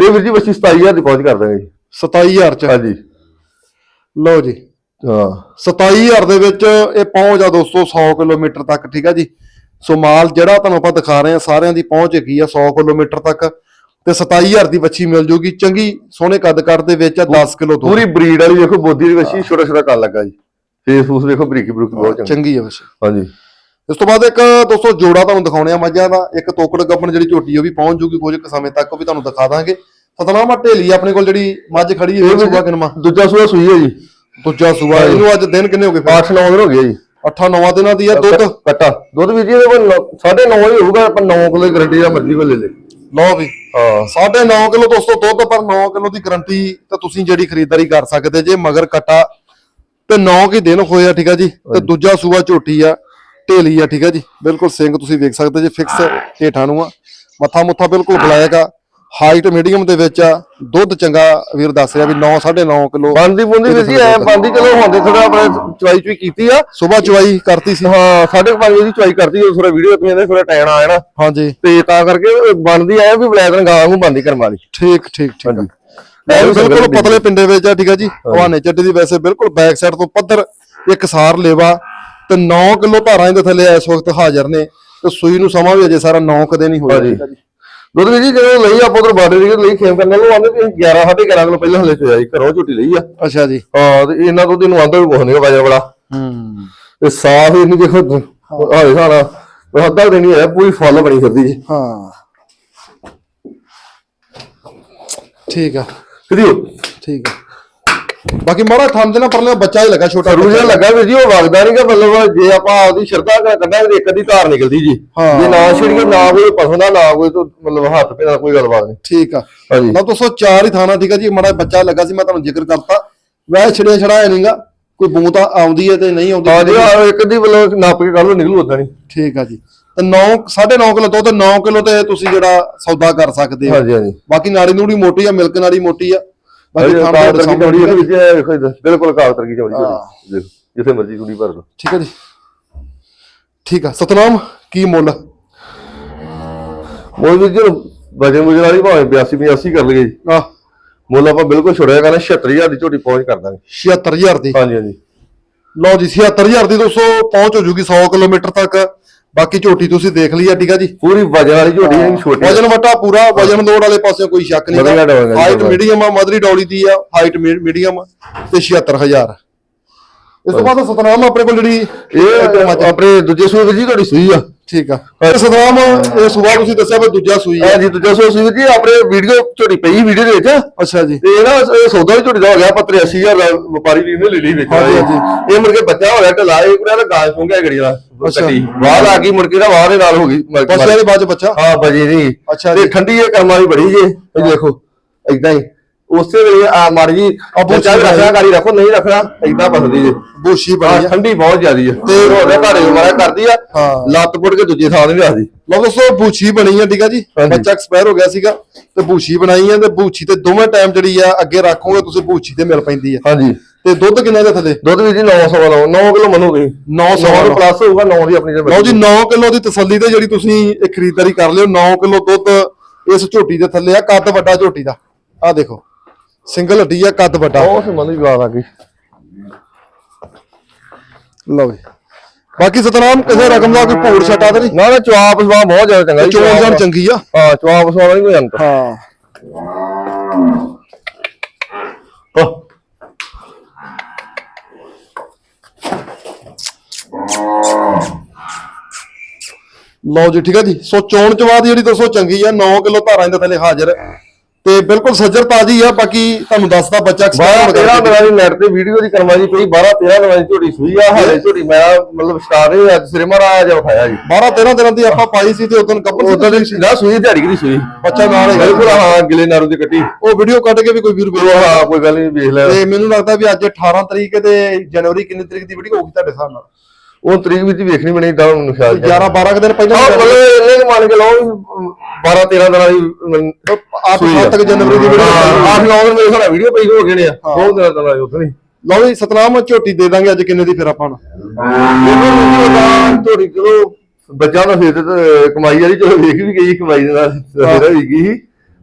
ਇਹ ਵੀਰ ਜੀ ਬੱਚੀ 27000 ਦੀ ਪਹੁੰਚ ਕਰ ਦਾਂਗੇ ਜੀ। 27000 ਚ। ਹਾਂਜੀ। ਲਓ ਜੀ। ਹਾਂ 27000 ਦੇ ਵਿੱਚ ਇਹ ਪਹੁੰਚ ਆ ਦੋਸਤੋ 100 ਕਿਲੋਮੀਟਰ ਤੱਕ ਠੀਕ ਆ ਜੀ? ਸੋ ਮਾਲ ਜਿਹੜਾ ਤੁਹਾਨੂੰ ਆਪਾਂ ਦਿਖਾ ਰਹੇ ਆ ਸਾਰਿਆਂ ਦੀ ਪਹੁੰਚ ਹੈਗੀ ਆ 100 ਕਿਲੋਮੀਟਰ ਤੱਕ ਤੇ 27000 ਦੀ ਬੱਚੀ ਮਿਲ ਜੂਗੀ। ਚੰਗੀ ਸੋਹਣੇ ਕੱਦ ਕੱਦ ਦੇ ਵਿੱਚ ਆ 10 ਕਿਲੋ ਦੁੱਧ। ਪੂਰੀ ਬਰੀਡ ਵਾਲੀ ਵੇਖੋ ਬੋਦੀ ਦੀ ਬੱਚੀ ਛੋਟਾ ਛੋਟਾ ਕੰਨ ਲੱਗਾ ਜੀ। ਫੇਸ ਫੂਸ ਵੇਖੋ ਬਰੀਕੀ ਬਰੂਕੀ ਬਹੁਤ ਚੰਗੀ। ਆ ਬੱਚੀ ਹਾਂਜੀ। ਇਸ ਤੋਂ ਬਾਅਦ ਇੱਕ ਦੋਸਤੋ ਜੋੜਾ ਤੁਹਾਨੂੰ ਦਿਖਾਉਣੇ ਆ ਮੱਝਾਂ ਦਾ। ਇੱਕ ਤੋਕੜ ਗੱਪਣ ਜਿਹੜੀ ਝੋਟੀ ਉਹ ਵੀ ਪਹੁੰਚ ਜੂਗੀ ਕੁਝ ਕੁ ਸਮੇਂ ਤੱਕ ਉਹ ਵੀ ਤੁਹਾਨੂੰ ਦਿਖਾ ਦਾਂਗੇ। ਸਤਨਾਮਾ ਢੇਲੀ ਆਪਣੇ ਕੋਲ ਜਿਹੜੀ ਮੱਝ ਖੜੀ ਹੈ ਸੁਬਾ ਕਿਨਮਾ। ਦੂਜਾ ਸੂਆ ਸੂਈ ਹੈ ਜੀ। ਦੂਜਾ ਸੂਆ ਇਹਨੂੰ ਅੱਜ ਦਿਨ ਕਿੰਨੇ ਹੋ ਗਏ ਫਿਰ? 8 9 ਦਿਨ ਹੋ ਗਏ ਜੀ। 8 9 ਦਿਨਾਂ ਦੀ ਆ ਦੁੱਧ? ਕੱਟਾ। ਦੁੱਧ ਵੀ ਜੀ ਇਹਦੇ ਕੋਲ 9.5 ਹੀ ਹੋਊਗਾ ਆਪਾਂ 9 ਕਿਲੋ ਗਰੰਟੀ ਦਾ ਮਰਜ਼ੀ ਕੋਲ ਲੈ ਲੈ ਲਓ ਵੀ? ਹਾਂ। 9.5 ਕਿਲੋ ਦੋਸਤੋ ਦੁੱਧ ਪਰ 9 ਕਿਲੋ ਦੀ ਗਾਰੰਟੀ ਤਾਂ ਤੁਸੀਂ ਜਿਹੜੀ ਖਰੀਦਦਾਰੀ ਕਰ ਸਕਦੇ ਜੇ ਮਗਰ ਕਟਾ। ਤੇ 9 ਕੀ ਦਿਨ ਹੋਏ ਆ ਠੀਕ ਆ ਜੀ? ਤੇ ਦੂਜਾ ਸੂਆ ਝੋਟੀ ਆ ਢੇਲੀ ਆ ਠੀਕ ਆ ਜੀ? ਬਿਲਕੁਲ ਸਿੰਘ ਤੁਸੀਂ ਵੇਖ ਸਕਦੇ ਜੇ ਫਿਕਸ ਢੇਠਾਂ ਨੂੰ ਆ। ਮੱਥਾ ਮੁੱਥਾ ਬਿਲਕੁਲ ਬਲੈਕ ਆ। ਹਾਈਟ ਮੀਡੀਅਮ ਦੇ ਵਿੱਚ ਆ ਦੁੱਧ ਚੰਗਾ ਵੀਰ ਦੱਸ ਰਿਹਾ ਵੀ 9 9.5 ਕਿਲੋ ਬੰਦੀ ਬੁੰਦੀ ਵੀ ਜੀ ਐ ਬੰਦੀ ਚਲੋ ਹੁੰਦੇ ਥੋੜਾ ਆਪਣੇ ਚੁਆਈ ਚੁਈ ਕੀਤੀ ਆ। ਸਵੇਰ ਚਵਾਈ ਕਰਤੀ ਸੀ। ਹਾਂ 5:30 ਵਜੇ ਦੀ ਚੁਆਈ ਕਰਦੀ ਜਦੋਂ ਥੋੜਾ ਵੀਡੀਓ ਪਈਆਂ ਨੇ ਥੋੜਾ ਟਾਈਮ ਆ ਜਾਣਾ ਹਾਂਜੀ। ਤੇ ਤਾਂ ਕਰਕੇ ਬਣਦੀ ਆਇਆ ਵੀ ਬਲੈਕ ਰੰਗ ਵਾਂਗੂ ਬੰਦੀ ਕਰਮ ਵਾਲੀ। ਠੀਕ ਠੀਕ ਠੀਕ। ਬਿਲਕੁਲ ਪਤਲੇ ਪਿੰਡੇ ਵਿੱਚ ਆ ਠੀਕ ਆ ਜੀ। ਹਵਾਨੇ ਚੱਡੇ ਦੀ ਵੈਸੇ ਬਿਲਕੁਲ ਬੈਕ ਸਾਈਡ ਤੋਂ ਪੱਧਰ ਇੱਕ ਸਾਰ ਲੇਵਾ ਤੇ 9 ਕਿਲੋ ਧਾਰਾਂ ਦੇ ਥੱਲੇ ਇਸ ਵਕਤ ਹਾਜ਼ਰ ਨੇ ਤੇ ਸੂਈ ਨੂੰ ਸਮਾਂ ਵੀ ਅਜੇ ਸਾਰਾ 9 ਕਦੇ ਨਹੀਂ ਹੋਇਆ ਜੀ ਦੁੱਧ ਵੀ ਜੀ ਜਦੋਂ ਲਈ ਆਪਾਂ ਉਧਰ ਬਾਰਡਰ ਦੀ ਲਈ ਖੇਮ ਕਰਨ ਨੂੰ ਆਉਂਦੇ ਤੇ 11 11.5 ਕਿਲੋ ਪਹਿਲਾਂ ਹਲੇ ਚੋਇਆ ਜੀ ਘਰੋਂ ਝੁੱਟੀ ਲਈ ਆ। ਅੱਛਾ ਜੀ। ਹਾਂ ਤੇ ਇਹਨਾਂ ਦੁੱਧ ਨੂੰ ਆਂਦਾ ਵੀ ਕੁਛ ਨਹੀਂ ਵਜਾ ਬੜਾ। ਹੂੰ। ਤੇ ਸਾਫ਼ ਇਹਨੂੰ ਦੇਖੋ ਹਾਲੇ ਸਾਰਾ ਅੱਧਾ ਦਿਨ ਹੀ ਪੂਰੀ ਫੁੱਲ ਬਣੀ ਫਿਰਦੀ ਜੀ। ਹਾਂ। ਠੀਕ ਆ। ਕਿਦੀ ਠੀਕ ਆ। ਬਾਕੀ ਮਾੜਾ ਥੰਮ ਦੇ ਨਾਲ ਪਰਲੇ ਬੱਚਾ ਹੀ ਲੱਗਾ ਛੋਟਾ ਰੂਜਾ ਲੱਗਾ ਵੀ ਜੀ ਉਹ ਵਗਦਾ ਨਹੀਂਗਾ ਮਤਲਬ ਜੇ ਆਪਾਂ ਆਪਦੀ ਸ਼ਰਧਾ ਨਾਲ ਕੱਢਾਂਗੇ ਇੱਕ ਅੱਧੀ ਧਾਰ ਨਿਕਲਦੀ ਜੀ। ਜੇ ਨਾ ਛਿੜੀਏ ਨਾ ਕੋਈ ਪਸੰਦ ਆ ਨਾ ਕੋਈ ਤੋਂ ਮਤਲਬ ਹੱਥ ਪੇ ਕੋਈ ਗੱਲਬਾਤ ਨਹੀਂ। ਠੀਕ ਆ। ਹਾਂਜੀ। ਨਾ ਦੋਸਤੋ ਚਾਰ ਹੀ ਥਾਣਾ ਠੀਕ ਆ ਜੀ ਮਾੜਾ ਬੱਚਾ ਲੱਗਾ ਸੀ ਮੈਂ ਤੁਹਾਨੂੰ ਜ਼ਿਕਰ ਕਰਤਾ। ਵੈਸੇ ਛੜਿਆ ਛੜਾਇਆ ਨਹੀਂਗਾ ਕੋਈ ਬੂਤ ਆਉਂਦੀ ਹੈ ਤੇ ਨਹੀਂ ਆਉਂਦੀ। ਹਾਂ ਜੀ ਇੱਕ ਅੱਧੀ ਮਤਲਬ ਨਾਪ ਕੇ ਕੱਢ ਲਓ ਨਿਕਲੂ ਉਦਾਂ ਨਹੀਂ ਠੀਕ ਆ ਜੀ। ਤੇ 9 9.5 ਕਿਲੋ ਦੁੱਧ 9 ਕਿਲੋ ਤੇ ਤੁਸੀਂ ਜਿਹੜਾ ਸੌਦਾ ਕਰ ਸਕਦੇ ਹੋ। ਹਾਂਜੀ ਹਾਂਜੀ। ਬਾਕੀ ਨਾੜੀ ਨੂੜੀ ਮੋਟੀ ਆ ਮਿਲਕ ਨਾੜੀ ਮੋਟੀ ਆ। ਬਾਕੀ ਕਾਗਜ਼ ਤਰਕੀ ਚੌੜੀ ਇਹਦੇ ਵਿੱਚ ਇਹ ਇੱਧਰ, ਬਿਲਕੁਲ ਕਾਗਜ਼ ਤਰਕੀ ਚੌੜੀ ਹਾਂ। ਚੌੜੀ ਦੇਖੋ ਜਿੱਥੇ ਮਰਜ਼ੀ ਕੁੜੀ ਭਰ ਦੋ ਠੀਕ ਆ ਜੀ। ਠੀਕ ਆ ਸਤਨਾਮ ਕੀ ਮੁੱਲ? ਮੁੱਲ ਵੀ ਜੀ ਵਜਨ ਮੁਜਨ ਵਾਲੀ ਭਾਵੇਂ 82 85 ਕਰ ਲਈਏ ਜੀ। ਆ ਮੁੱਲ ਆਪਾਂ ਬਿਲਕੁਲ ਛੁੜਿਆ ਕਰਨਾ 76000 ਦੀ ਝੋਟੀ ਪਹੁੰਚ ਕਰ ਦਾਂਗੇ। 76000 ਦੀ? ਹਾਂਜੀ ਹਾਂਜੀ। ਲਓ ਜੀ 76000 ਦੀ ਦੋਸਤੋ ਪਹੁੰਚ ਹੋ ਜੂਗੀ 100 ਕਿਲੋਮੀਟਰ ਤੱਕ। ਬਾਕੀ ਝੋਟੀ ਤੁਸੀਂ ਦੇਖ ਲਈ ਆ ਠੀਕ ਆ ਜੀ? ਪੂਰੀ ਵਜਨ ਵਾਲੀ ਝੋਟੀ ਹੈ। ਛੋਟੀ ਵਜਨ ਵਟਾ ਪੂਰਾ ਵਜਨ ਲੋਡ ਵਾਲੇ ਪਾਸੇ ਕੋਈ ਸ਼ੱਕ ਨਹੀਂ ਹਾਈਟ। ਮੀਡੀਅਮ ਆ ਮਦਰੀ ਡੌਲੀ ਦੀ ਆ ਹਾਈਟ ਮੀਡੀਅਮ ਤੇ 76000 ਇਸ ਤੋਂ ਬਾਅਦ ਸਤਨਾਮ ਆਪਣੇ ਕੋਲ ਜਿਹੜੀ ਇਹ ਆਪਣੇ ਦੂਜੇ ਸੂਏ ਵਿੱਚ ਜੀ ਤੁਹਾਡੀ ਸੂਈ ਆ। ਠੀਕ ਆ। ਸਤਨਾਮ ਇਹ ਸੁਬਾਹ ਤੁਸੀਂ ਦੱਸਿਆ ਵੀ ਦੂਜਾ ਸੂਈ ਹਾਂ ਜੀ ਦੂਜਾ ਸੂਈ ਜੀ ਆਪਣੇ ਵੀਡੀਓ ਝੋਟੀ ਪਈ ਵੀਡੀਓ ਦੇ ਵਿੱਚ। ਅੱਛਾ ਜੀ। ਤੇ ਨਾ ਇਹ ਸੌਦਾ ਵੀ ਝੋਟੀ ਦਾ ਹੋ ਗਿਆ ਆਪਾਂ 83000 ਦਾ ਵਪਾਰੀ ਵੀਰ ਨੇ ਲੈ ਲਈ ਵਿੱਚ। ਹਾਂਜੀ, ਇਹ ਮੁੜ ਕੇ ਬੱਚਾ ਹੋਇਆ ਢਲਾ ਇਹ ਕੁੜਾ ਦਾ ਗਾਂ ਚੁੰਗਿਆ ਗੜੀ ਦਾ ਅੱਛਾ। ਕੱਟੀ ਬਾਹਰ ਆ ਗਈ ਮੁੜ ਕੇ ਨਾ ਬਾਹਰ ਦੇ ਨਾਲ ਹੋ ਗਈ ਬਸ ਇਹਦੇ ਬਾਅਦ ਬੱਚਾ? ਹਾਂ ਬਜੀ ਨਹੀਂ ਅੱਛਾ ਤੇ ਜੀ। ਠੰਡੀ ਇਹ ਕਰਮਾਂ ਦੀ ਬੜੀ ਜੇ। ਇਹ ਦੇਖੋ ਇਦਾਂ ਹੀ। ਉਸੇ ਵੇਲੇ ਆ ਮਾੜੀ ਜੀ ਬੱਚਾ ਵੀ ਰੱਖਣਾ ਗਾੜੀ ਰੱਖੋ ਨਹੀਂ ਰੱਖਣਾ ਇਦਾਂ ਬਸਦੀ ਜੇ। ਬੂਸ਼ੀ ਬਣੀ ਆ। ਠੰਡੀ ਬਹੁਤ ਜ਼ਿਆਦੀ ਹੈ ਤੇ ਉਹਦੇ ਘਾੜੇ ਮਾਰਾ ਕਰਦੀ ਆ। ਲੱਤ ਪੁੱਟ ਕੇ ਦੂਜੇ ਥਾਂ ਤੇ ਵੀ ਆਦੀ। ਲਓ ਦੋਸਤੋ ਬੂਛੀ ਬਣੀ ਆ ਠੀਕ ਆ ਜੀ। ਬੱਚਾ ਐਕਸਪਾਇਰ ਹੋ ਗਿਆ ਸੀਗਾ ਤੇ ਬੂਛੀ ਬਣਾਈ ਆ ਤੇ ਬੂਛੀ ਤੇ ਦੋਵੇਂ ਟਾਈਮ ਜਿਹੜੀ ਆ ਅੱਗੇ ਰੱਖੋਗੇ ਤੁਸੀਂ ਬੂਛੀ ਤੇ ਮਿਲ ਪੈਂਦੀ ਆ। ਹਾਂਜੀ। ਤੇ ਦੁੱਧ ਕਿੰਨੇ ਦੇ ਥੱਲੇ? ਦੁੱਧ ਵੀ ਜੀ 900 ਵਾਲਾ 9 ਕਿਲੋ ਮੰਨੋ ਤੁਸੀਂ। 900 900 ਪਲੱਸ ਹੋਊਗਾ 9 ਦੀ ਆਪਣੀ ਲਓ ਜੀ 9 ਕਿਲੋ ਦੀ ਤਸੱਲੀ ਤੇ ਜਿਹੜੀ ਤੁਸੀਂ ਇਹ ਖਰੀਦਦਾਰੀ ਕਰ ਲਿਓ 9 ਕਿਲੋ ਦੁੱਧ ਇਸ ਝੋਟੀ ਦੇ ਥੱਲੇ ਆ ਕੱਦ ਵੱਡਾ ਝੋਟੀ ਦਾ। ਆ ਦੇਖੋ। ਸਿੰਗਲ ਹੱਡੀ ਆ ਕੱਦ ਵੱਡਾ। ਉਹ ਸੰਬੰਧ ਦੀ ਗੱਲ ਆ ਗਈ। ਲਓ ਜੀ। ਬਾਕੀ ਸਤਨਾਮ ਕਿਸੇ ਰਕਮ ਦਾ ਕੋਈ ਭੂੜ ਛਟਾ ਤੇ ਨਹੀਂ? ਨਾ ਨਾ ਚਵਾਪ ਸਵਾ ਬਹੁਤ ਜ਼ਿਆਦਾ ਚੰਗਾ ਜੀ ਚੋਣ ਜਾਣ ਚੰਗੀ ਆ। ਹਾਂ ਚਵਾਪ ਸਵਾ ਨਹੀਂ ਕੋਈ ਅੰਤ ਹਾਂ। ਹਾਂ। ਲਓ ਜੀ ਠੀਕ ਆ ਜੀ। ਸੋ ਚੋਣ ਚਵਾ ਦੀ ਜਿਹੜੀ ਦੋਸਤੋ ਚੰਗੀ ਆ 9 ਕਿਲੋ ਧਾਰਾਂ ਦੇ ਥੱਲੇ ਹਾਜ਼ਰ। ਤੇ ਬਿਲਕੁਲ ਸੱਜਰ ਤਾਜੀ ਆ ਬਾਕੀ ਤੁਹਾਨੂੰ ਦੱਸਦਾ ਬੱਚਾ ਐਕਸਪਾਇਰ 12 ਹੋ 13 ਗਿਆ ਦਿਨਾਂ ਦੀ ਨੈਟ ਤੇ ਵੀਡੀਓ ਦੀ ਕਰਮਾ ਜੀ ਪਈ 12 13 ਦਿਨਾਂ ਦੀ ਝੋਟੀ ਸੂਈ ਆ ਹਾਲੇ ਝੋਟੀ ਮੈਂ ਮਤਲਬ ਸਟਾਰ ਹੀ ਅੱਜ ਸਿਰੇ ਮਾਰਾ ਅੱਜ ਉਠਾਇਆ ਜੀ। 12 13 ਦਿਨਾਂ ਦੀ ਆਪਾਂ ਪਾਈ ਸੀ ਤੇ ਉਦੋਂ ਕੱਪੜ ਉਦੋਂ ਦੀ ਨਾ ਸੂਈ ਦਿਹਾੜੀ ਦੀ ਸੂਈ। ਬੱਚਾ ਨਾਲ ਬਿਲਕੁਲ ਹਾਂ ਗਿਲੇ ਨਾਰੂ ਦੀ ਕੱਟੀ। ਉਹ ਵੀਡੀਓ ਕੱਢ ਕੇ ਵੀ ਕੋਈ ਵੀਰ ਉਹ ਹਾਂ ਕੋਈ ਗੱਲ ਨਹੀਂ ਵੇਖ ਲੈ ਤੇ ਮੈਨੂੰ ਲੱਗਦਾ ਵੀ ਅੱਜ 18 ਤਰੀਕ ਤੇ ਜਨਵਰੀ ਕਿੰਨੀ ਤਰੀਕ ਦੀ ਵੀਡੀਓ ਹੋਊਗੀ ਤੁਹਾਡੇ ਹਿਸਾਬ ਨਾਲ? ਉਹ ਤਰੀਕ ਵਿੱਚ ਵੇਖਣੀ ਬਣੀ ਤਾਂ ਮੈਨੂੰ ਖਿਆਲ 11 12 ਕੁ ਦਿਨ ਪਹਿਲਾਂ ਹਾਂ ਮਤਲਬ ਇਹਨੇ ਕੁ ਮੰਨ ਕੇ ਲਓ 12 13 ਦਿਨਾਂ ਦੀ ਆਪ। 7 ਜਨਵਰੀ ਦੀ ਵੀਡੀਓ ਆਹ ਨੌ ਦਿਨ ਮੇਰੇ ਸਾਡਾ ਵੀਡੀਓ ਪਈ ਹੋ ਗਏ ਨੇ ਬਹੁਤ ਦਿਨਾਂ ਦਾ ਉਦੋਂ ਨਹੀਂ ਲਓ ਜੀ ਸਤਨਾਮ ਝੋਟੀ ਦੇ ਦਾਂਗੇ ਅੱਜ ਕਿੰਨੇ ਦੀ ਫਿਰ ਆਪਾਂ ਨੂੰ? ਚਲੋ ਬੱਚਾ ਦਾ ਫੇਰ ਕਮਾਈ ਵਾਲੀ ਚਲੋ ਵੇਖ ਵੀ ਗਈ ਕਮਾਈ ਦੇ ਨਾਲ ਫੇਰ ਵੀ ਗਈ।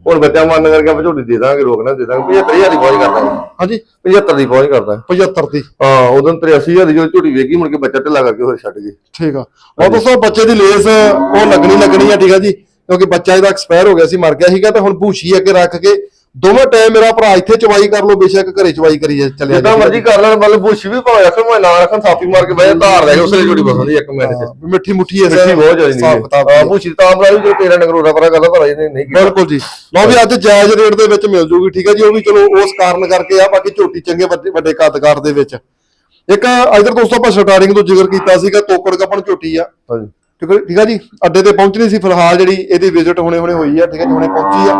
ਹੁਣ ਬੱਚਾ ਮੰਨ ਕਰਕੇ ਝੋਟੀ ਦੇ ਦਾਂਗੇ ਰੋਕਣਾ ਦੇ ਦਾਂਗੇ। 75000 ਦੀ ਪਹੁੰਚ ਕਰਦਾ ਹਾਂਜੀ। 75 ਦੀ ਪਹੁੰਚ ਕਰਦਾ। 75 ਦੀ। ਹਾਂ ਉਦੋਂ 83000 ਦੀ ਜਦੋਂ ਝੋਟੀ ਵੇਖੀ ਮੁੜ ਕੇ ਬੱਚਾ ਢਿੱਲਾ ਕਰਕੇ ਹੋਰ ਛੱਡ ਗਏ ਠੀਕ ਆ। ਉਹ ਦੋਸਤੋ ਬੱਚੇ ਦੀ ਲੇਸ ਉਹ ਲੱਗਣੀ ਲੱਗਣੀ ਆ ਠੀਕ ਆ ਜੀ? ਕਿਉਂਕਿ ਬੱਚਾ ਇਹਦਾ ਐਕਸਪਾਇਰ ਹੋ ਗਿਆ ਸੀ ਮਰ ਗਿਆ ਸੀਗਾ ਤੇ ਹੁਣ ਭੂਸ਼ੀ ਅੱਗੇ ਰੱਖ ਕੇ ਦੋਵੇਂ ਟਾਈਮ ਮੇਰਾ ਭਰਾ ਇੱਥੇ ਚਵਾਈ ਕਰ ਲਓ ਬੇਸ਼ੱਕ ਘਰੇ ਚਵਾਈ ਕਰੀ ਜਾ- ਚੱਲਿਆ ਜਿੱਦਾਂ ਮਰਜ਼ੀ ਕਰ ਲੈਣ ਮਤਲਬ ਬੁੱਛ ਵੀ ਭਾਵੇਂ ਰੱਖਣ ਮੈਂ ਨਾ ਰੱਖਣ ਥਾਪੀ ਮਾਰ ਕੇ ਬਹਿ ਧਾਰ ਲੈ ਉਸਲੇ ਝੋਟੀ ਬਸਦੀ ਇੱਕ ਮਿੰਟ ਚ। ਮਿੱਠੀ ਮੁੱਠੀ ਐ ਮਿੱਠੀ ਬਹੁਤ ਜ਼ਿਆਦਾ ਨਹੀਂ ਕਿਤਾਬ ਹਾਂ। ਬੁੱਛ ਤਾਂ ਬਰਾ ਵੀ ਜੋ ਤੇਰਾ ਨਗਰ ਉਹਦਾ ਪਰਾ ਕਰਦਾ ਪਰ ਇਹਨੇ ਨਹੀਂ ਕੀਤਾ। ਬਿਲਕੁਲ ਜੀ। ਲਓ ਵੀ ਅੱਜ ਜਾਇਜ਼ ਰੇਟ ਦੇ ਵਿੱਚ ਮਿਲ ਜੂਗੀ ਠੀਕ ਹੈ ਜੀ ਉਹ ਵੀ ਚਲੋ ਉਸ ਕਾਰਨ ਕਰਕੇ ਆ ਬਾਕੀ ਝੋਟੀ ਚੰਗੇ ਵੱਡੇ ਕੱਦਕਾਰ ਦੇ ਵਿੱਚ। ਇੱਕ ਇਧਰ ਦੋਸਤੋ ਆਪਾਂ ਸਟਾਰਟਿੰਗ ਤੋਂ ਜ਼ਿਕਰ ਕੀਤਾ ਸੀਗਾ ਤੋਕੜ ਗੱਪਣ ਝੋਟੀ ਆ। ਹਾਂਜੀ। ਠੀਕ ਹੈ ਠੀਕ ਜੀ ਅੱਡੇ ਤੇ ਪਹੁੰਚਣੀ ਸੀ ਫਿਲਹਾਲ ਜਿਹੜੀ ਇਹਦੀ ਵਿਜ਼ਿਟ ਹੁਣੇ ਹੁਣੇ ਹੋਈ ਆ ਠੀਕ ਹੈ ਜੀ ਹੁਣੇ ਪਹੁੰਚੀ ਆ।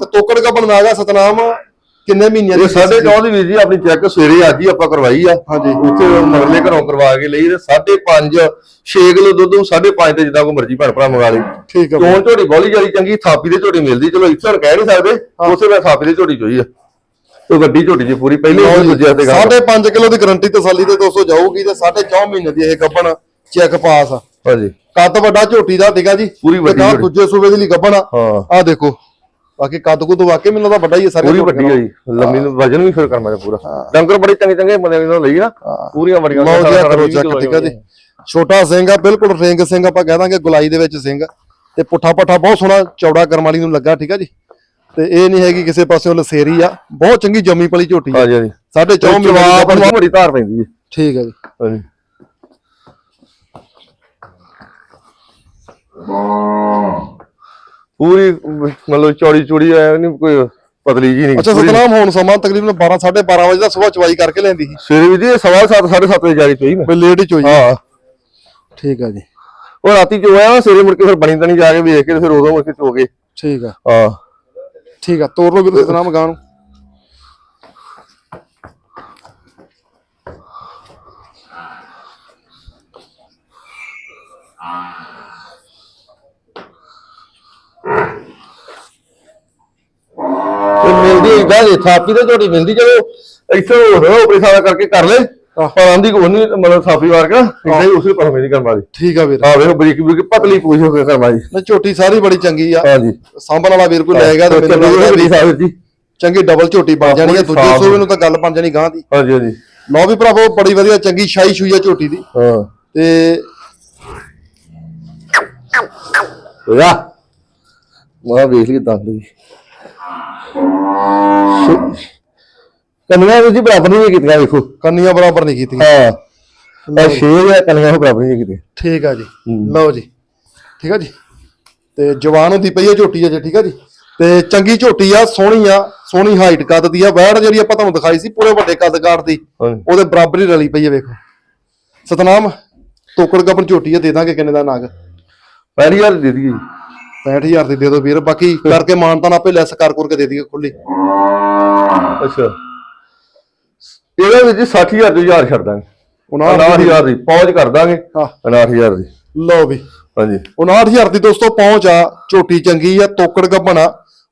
ਤੇ ਤੋਕੜ ਗੱਪਣ ਨਾਗਾ ਸਤਨਾਮ ਕਿੰਨੇ ਮਹੀਨਿਆਂ ਦੀ ਇਹ ਸਾਢੇ ਦੀ ਵੀਰ ਜੀ ਆਪਣੀ ਚੈੱਕ ਸਵੇਰੇ ਅੱਜ ਹੀ ਆਪਾਂ ਕਰਵਾਈ ਆ। ਹਾਂਜੀ। ਉੱਥੇ ਮਰਲੇ ਘਰੋਂ ਕਰਵਾ ਕੇ ਲਈ ਤੇ ਸਾਢੇ 5 6 ਕਿਲੋ ਦੁੱਧ ਨੂੰ ਸਾਢੇ 5 ਤੇ ਜਿੱਦਾਂ ਕੋਈ ਮਰਜ਼ੀ ਭੈਣ ਭਰਾ ਮੰਗਾ ਲਈ ਠੀਕ ਆ ਚੋਣ ਝੋਟੀ ਬੋਲੀ ਜਾਰੀ ਚੰਗੀ ਥਾਪੀ ਦੇ ਝੋਟੀ ਮਿਲਦੀ ਚਲੋ ਇੱਥੇ ਹੁਣ ਕਹਿ ਨਹੀਂ ਸਕਦੇ ਉਸੇ ਵੇਲੇ ਥਾਪੀ ਦੇ ਝੋਟੀ ਚੋਈ ਆ। ਉਹ ਵੱਡੀ ਝੋਟੀ ਜੀ ਪੂਰੀ ਪਹਿਲੇ ਹੀ ਦੂਜੇ ਹੱਥੇ ਗਾ ਸਾਢੇ 5 ਕਿਲੋ ਦੀ ਗਰੰਟੀ ਤਸੱਲੀ ਤੇ 200 ਜਾਊਗੀ ਤੇ ਸਾਢੇ 4 ਮਹੀਨੇ ਦੀ ਇਹ ਗੱਪਣ ਚੈੱਕ ਪਾਸ ਆ। ਹਾਂਜੀ। ਕੱਦ ਵੱਡਾ ਝੋਟੀ ਦਾ ਠੀਕ ਆ ਜੀ? ਪੂਰੀ ਵੱਡੀ ਤੇ ਝੋਟੀ। ਦੂਜੇ ਸੂਬੇ ਦੀ ਲਈ ਗੱਪਣ ਆ। ਹਾਂ। ਆ ਦੇਖੋ ਬਾਕੀ ਕੱਦ ਕੁੱਦ ਵਾਕੇ ਮੈਨੂੰ ਲੱਗਦਾ ਵੱਡਾ ਹੀ ਹੈ ਸਾਰੇ ਪੂਰੀ ਵੱਡੀ ਆ ਜੀ। ਲੰਮੀ ਨੂੰ ਵਜਨ ਵੀ ਫਿਰ ਕਰਨਾ ਪੂਰਾ। ਡੰਗਰ ਬੜੇ ਚੰਗੇ ਚੰਗੇ ਬੰਦੇ ਨੇ ਲਈ ਨਾ ਪੂਰੀਆਂ ਵੱਡੀਆਂ ਸਾਰਾ ਠੀਕ ਆ ਜੀ। ਛੋਟਾ ਸਿੰਘ ਆ ਬਿਲਕੁਲ ਰਿੰਗ ਸਿੰਘ ਆਪਾਂ ਕਹਿ ਦਾਂਗੇ ਗੁਲਾਈ ਦੇ ਵਿੱਚ ਸਿੰਘ। ਤੇ ਪੁੱਠਾ ਪੱਠਾ ਬਹੁਤ ਸੋਹਣਾ ਚੌੜਾ ਕਰਮ ਵਾਲੀ ਨੂੰ ਲੱਗਾ ਠੀਕ ਆ ਜੀ। ਤੇ ਇਹ ਨਹੀਂ ਹੈਗੀ ਕਿਸੇ ਪਾਸਿਓਂ ਲਸੇਰੀ ਆ। ਬਹੁਤ ਚੰਗੀ ਜੰਮੀ ਪਲੀ ਝੋਟੀ ਆ। ਹਾਂਜੀ ਦੀ ਜਵਾਬ ਗੱਭਣ। ਬੜੀ ਧਾਰ ਪੈਂਦੀ ਹੈ ਠੀਕ ਆ ਜੀ। ਹਾਂਜੀ। ਪੂਰੀ ਮਤਲਬ ਚੌੜੀ ਚੌੜੀ ਐ ਨਹੀਂ ਕੋਈ ਪਤਲੀ ਜੀ ਨਹੀਂ। ਅੱਛਾ ਸਤਨਾਮ ਹੁਣ ਸਮਾਂ ਤਕਰੀਬਨ 12 12:30 ਵਜੇ ਦਾ ਸਵੇਰ ਚਵਾਈ ਕਰਕੇ ਲੈਂਦੀ ਸੀ। ਸਵੇਰੇ ਵੀ ਜੀ ਸਵਾ ਸੱਤ, ਸਾਢੇ 7 ਵਜੇ ਜਾਰੀ ਚੋਈ ਮੈਂ। ਬਈ ਲੇਟ ਹੀ ਚੋਈ। ਹਾਂ। ਠੀਕ ਆ ਜੀ। ਉਹ ਰਾਤੀ ਚੋਇਆ ਨਾ ਸਵੇਰੇ ਮੁੜ ਕੇ ਫਿਰ ਬਣੀ ਤਣੀ ਜਾ ਕੇ ਵੇਖ ਕੇ ਫਿਰ ਉਦੋਂ ਮੁੜ ਕੇ ਚੋ ਗਏ। ਠੀਕ ਆ। ਹਾਂ। ਠੀਕ ਆ ਤੋਰ ਲਓ ਵੀਰ ਸਤਨਾਮ ਗਾਂ ਨੂੰ ਤੇ ਮਿਲਦੀ ਇਦਾਂ ਥਾਪੀ ਤੇ ਝੋਟੀ ਮਿਲਦੀ ਚਲੋ। ਇੱਥੇ ਹੋ ਰਿਹਾ ਉਪਰੇ ਸਾਰਾ ਕਰਕੇ ਕਰ ਲੈ। ਪਰ ਆਂਦੀ ਕੋਈ ਨਹੀਂ ਮਤਲਬ ਥਾਪੀ ਵਾਰ ਕੇ ਇਦਾਂ ਹੀ ਉਸੇ ਪਾਸੇ ਮੇਰੀ ਕਰਮਾ ਦੀ। ਠੀਕ ਆ ਵੀਰ। ਆ ਵੇਖੋ ਬਰੀਕ ਬਰੀਕ ਪਤਲੀ ਪੂਛ ਹੋ ਕੇ ਕਰਮਾ ਜੀ ਨਾ ਝੋਟੀ ਸਾਰੀ ਬੜੀ ਚੰਗੀ ਆ। ਹਾਂਜੀ। ਸਾਂਭਣ ਵਾਲਾ ਵੀਰ ਕੋਈ ਲੈ ਗਿਆ ਤੇ ਮੈਨੂੰ ਲੱਗਦਾ ਵੀ ਸਾਹਿਬ ਜੀ। ਚੰਗੀ ਡਬਲ ਝੋਟੀ ਬਣ ਜਾਣੀ ਆ ਦੂਜੇ ਸਾਫ਼। ਸੂਬੇ ਨੂੰ ਤਾਂ ਗੱਲ ਬਣ ਜਾਣੀ ਗਾਂ ਦੀ। ਹਾਂਜੀ ਹਾਂਜੀ। ਲਓ ਵੀ ਭਰਾਵੋ ਬੜੀ ਵਧੀਆ ਚੰਗੀ ਸ਼ਾਈ ਸ਼ੂਈ ਆ ਝੋਟੀ ਦੀ। ਹਾਂ। ਤੇ ਹੋਇਆ ਮੈਂ ਵੇਖ ਲਈ ਦੰਦ ਜੀ ਕੰਨਾਂ ਜੀ ਬਰਾਬਰ ਨਹੀਂ ਕੀਤੀਆਂ ਵੇਖੋ। ਕੰਨੀਆਂ ਬਰਾਬਰ ਨਹੀਂ ਕੀਤੀਆਂ। ਹਾਂ। ਇਹ ਸ਼ੇਰ ਹੈ ਕੰਨਾਂ ਬਰਾਬਰ ਨਹੀਂ ਕੀਤੀਆਂ। ਠੀਕ ਆ ਜੀ। ਹੂੰ। ਲਓ ਜੀ। ਠੀਕ ਆ ਜੀ। ਤੇ ਜਵਾਨ ਹੁੰਦੀ ਪਈ ਆ ਝੋਟੀ ਆ ਜੀ ਠੀਕ ਆ ਜੀ। ਤੇ ਚੰਗੀ ਝੋਟੀ ਆ ਸੋਹਣੀ ਆ ਸੋਹਣੀ ਹਾਈਟ ਕੱਦ ਦੀ ਆ। ਵੈੜ ਜਿਹੜੀ ਆਪਾਂ ਤੁਹਾਨੂੰ ਦਿਖਾਈ ਸੀ ਪੂਰੇ ਵੱਡੇ ਕੱਦ ਕਾਠ ਦੀ ਉਹਦੇ ਬਰਾਬਰ ਹੀ ਰਲੀ ਪਈ ਆ ਵੇਖੋ। ਸਤਨਾਮ ਤੋਕੜ ਗੱਪਣ ਝੋਟੀ ਆ ਦੇ ਦਾਂਗੇ ਕਿੰਨੇ ਦਾ ਨਾਗ। ਪਹਿਲੀ ਵਾਰ ਦੇ ਦਈਏ 65000 ਦੀ ਦੇ ਦਿਓ ਵੀਰ ਬਾਕੀ ਕਰਕੇ ਮਾਨਤਾਨ ਆਪੇ ਲੈਸ ਕਰ ਕਰ ਕੇ ਦੇ ਦਈਏ ਖੁੱਲੀ ਅੱਛਾ। ਇਹਦੇ ਵਿੱਚ 60000 ਤੋਂ 1000 ਛੱਡ ਦਾਂਗੇ। ਉਹਨਾਂ 59000 ਦੀ ਪਹੁੰਚ ਕਰ ਦਾਂਗੇ। ਹਾਂ। 59000 ਦੀ। ਲਓ ਵੀ। ਹਾਂਜੀ। 59000 ਦੀ ਦੋਸਤੋ ਪਹੁੰਚ ਆ ਝੋਟੀ ਚੰਗੀ ਆ ਤੋਕੜ ਗੱਪਣ ਆ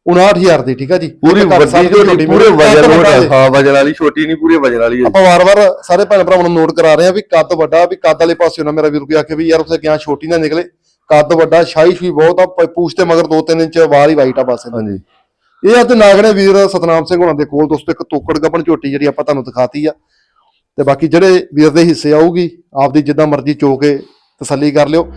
59000 ਦੀ ਠੀਕ ਆ ਜੀ। ਪੂਰੀ ਵੱਡੀ ਝੋਟੀ ਪੂਰੇ ਵਜਨ ਵਾਲੀ। ਹਾਂ ਵਜਨ ਵਾਲੀ ਛੋਟੀ ਨਹੀਂ ਪੂਰੇ ਵਜਨ ਵਾਲੀ ਆਪਾਂ ਵਾਰ-ਵਾਰ ਸਾਰੇ ਭੈਣ ਭਰਾਵਾਂ ਨੂੰ ਨੋਟ ਕਰਾ ਰਹੇ ਆ ਵੀ ਕੱਦ ਵੱਡਾ ਵੀ ਕੱਦ ਵਾਲੇ ਪਾਸੇ ਨਾ ਮੇਰਾ ਵੀਰ ਕੋਈ ਆਖੇ ਵੀ ਯਾਰ ਉਸੇ ਗਿਆ ਛੋਟੀ ਨਾ ਨਿਕਲੇ। ਕੱਦ ਵੱਡਾ ਸ਼ਾਹੀ ਸ਼ੂਈ ਬਹੁਤ ਆ ਪ- ਪੂਛ ਤੇ ਮਗਰ 2-3 ਇੰਚ ਵਾਲ ਹੀ ਵਾਈਟ ਆ ਬਸ ਇਹਦੀ। ਹਾਂਜੀ। ਇਹ ਅੱਜ ਨਾਗਣੇ ਵੀਰ ਸਤਨਾਮ ਸਿੰਘ ਹੋਣਾ ਦੇ ਕੋਲ ਦੋਸਤੋ ਇੱਕ ਤੋਕੜ ਗੱਪਣ ਝੋਟੀ ਜਿਹੜੀ ਆਪਾਂ ਤੁਹਾਨੂੰ ਦਿਖਾਤੀ ਆ। ਤੇ ਬਾਕੀ ਜਿਹੜੇ ਵੀਰ ਦੇ ਹਿੱਸੇ ਆਊਗੀ ਆਪਦੀ ਜਿੱਦਾਂ ਮਰਜ਼ੀ ਚੋ ਕੇ ਤਸੱਲੀ ਕਰ ਲਿਓ।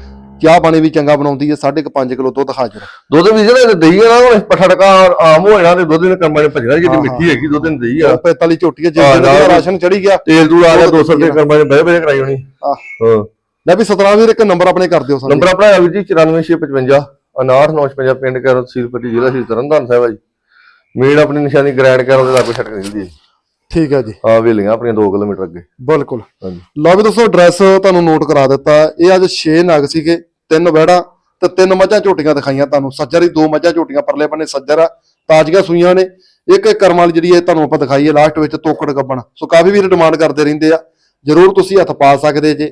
ਚਾਹ ਪਾਣੀ ਵੀ ਚੰਗਾ ਬਣਾਉਂਦੀ ਹੈ 5.5 ਕਿਲੋ ਦੁੱਧ ਹਾਜ਼ਰ ਦੁੱਧ ਵੀ ਜਿਹੜਾ ਦਹੀਂ ਆ ਨਾ ਉਹ ਪੱਠਾ ਟਕਾ ਆਮ ਹੋ ਜਾਣਾ ਤੇ ਦੁੱਧ ਨੇ ਕਰਮਾਂ ਨੇ ਭਜਣਾ ਜਿਹੜੀ ਹਾਂ, ਮਿੱਠੀ ਹੈਗੀ ਦੁੱਧ ਨੇ ਦਹੀਂ ਆ। 45 ਝੋਟੀ ਹੈ ਜੇ ਹਾਂ, ਜਿਹਦਾ ਨਾਲ- ਰਾਸ਼ਨ ਚੜੀ ਗਿਆ। ਤੇਲ ਦੂਲ ਆ ਗਿਆ ਦੁੱਧ 200 ਰੁਪਏ ਕਰਮਾਂ ਨੇ ਬਹਿ ਬਹਿ ਕਰਾਈ ਹੋਣੀ। ਆਹ। ਹਾਂ। ਲੈ ਵੀ ਸਤਨਾਮ ਵੀਰ ਇੱਕ ਨੰਬਰ ਆਪਣੇ ਕਰ ਦਿਓ ਸਾਨੂੰ। ਨੰਬਰ ਆਪਣਾ ਹੈ ਵੀਰ ਜੀ 94655 59955 ਪਿੰਡ ਕਰੋ ਤਹਿਸੀਲਪੱਟੀ ਜ਼ਿਲ੍ਹਾ ਸ਼੍ਰੀ ਤਰਨਤਾਰਨ ਸਾਹਿਬ ਆ ਜੀ। ਮੇਨ ਆਪਣੀ ਨਿਸ਼ਾਨੀ ਗ੍ਰੈਂਡ ਕਰੋ ਦੇ ਲਾਗੂ ਛੱਡ ਦਿੰਦੀ ਹੈ ਠੀਕ ਹੈ ਜੀ। ਹਾਂ ਵੇਲੀਆਂ ਆਪਣੀਆਂ 2 ਕਿਲੋਮੀਟਰ ਅੱਗੇ। ਬਿਲਕੁਲ। ਲਓ ਵੀ ਦੋਸਤੋ ਐਡਰੈਸ ਤੁਹਾਨੂੰ ਨੋਟ ਕਰਾ ਦਿੱਤਾ। ਇਹ ਅੱਜ 6 ਨਗ ਸੀਗੇ ਤਿੰਨ ਵਹਿੜਾਂ ਤੇ ਤਿੰਨ ਮੱਝਾਂ ਝੋਟੀਆਂ ਦਿਖਾਈਆਂ ਤੁਹਾਨੂੰ। ਸੱਜਰ ਹੀ ਦੋ ਮੱਝਾਂ ਝੋਟੀਆਂ ਪਰਲੇ ਬੰਨੇ ਸੱਜਰ ਆ ਤਾਜ਼ੀਆਂ ਸੂਈਆਂ ਨੇ। ਇੱਕ ਇੱਕ ਕਰਮ ਵਾਲੀ ਜਿਹੜੀ ਇਹ ਤੁਹਾਨੂੰ ਆਪਾਂ ਦਿਖਾਈ ਹੈ ਲਾਸਟ ਵਿੱਚ ਤੋਕੜ ਗੱਬਣ। ਸੋ ਕਾਫੀ ਵੀਰ ਡਿਮਾਂਡ ਕਰਦੇ ਰਹਿੰਦੇ ਆ। ਜਰੂਰ ਤੁਸੀਂ ਹੱਥ ਪਾ ਸਕਦੇ ਜੇ।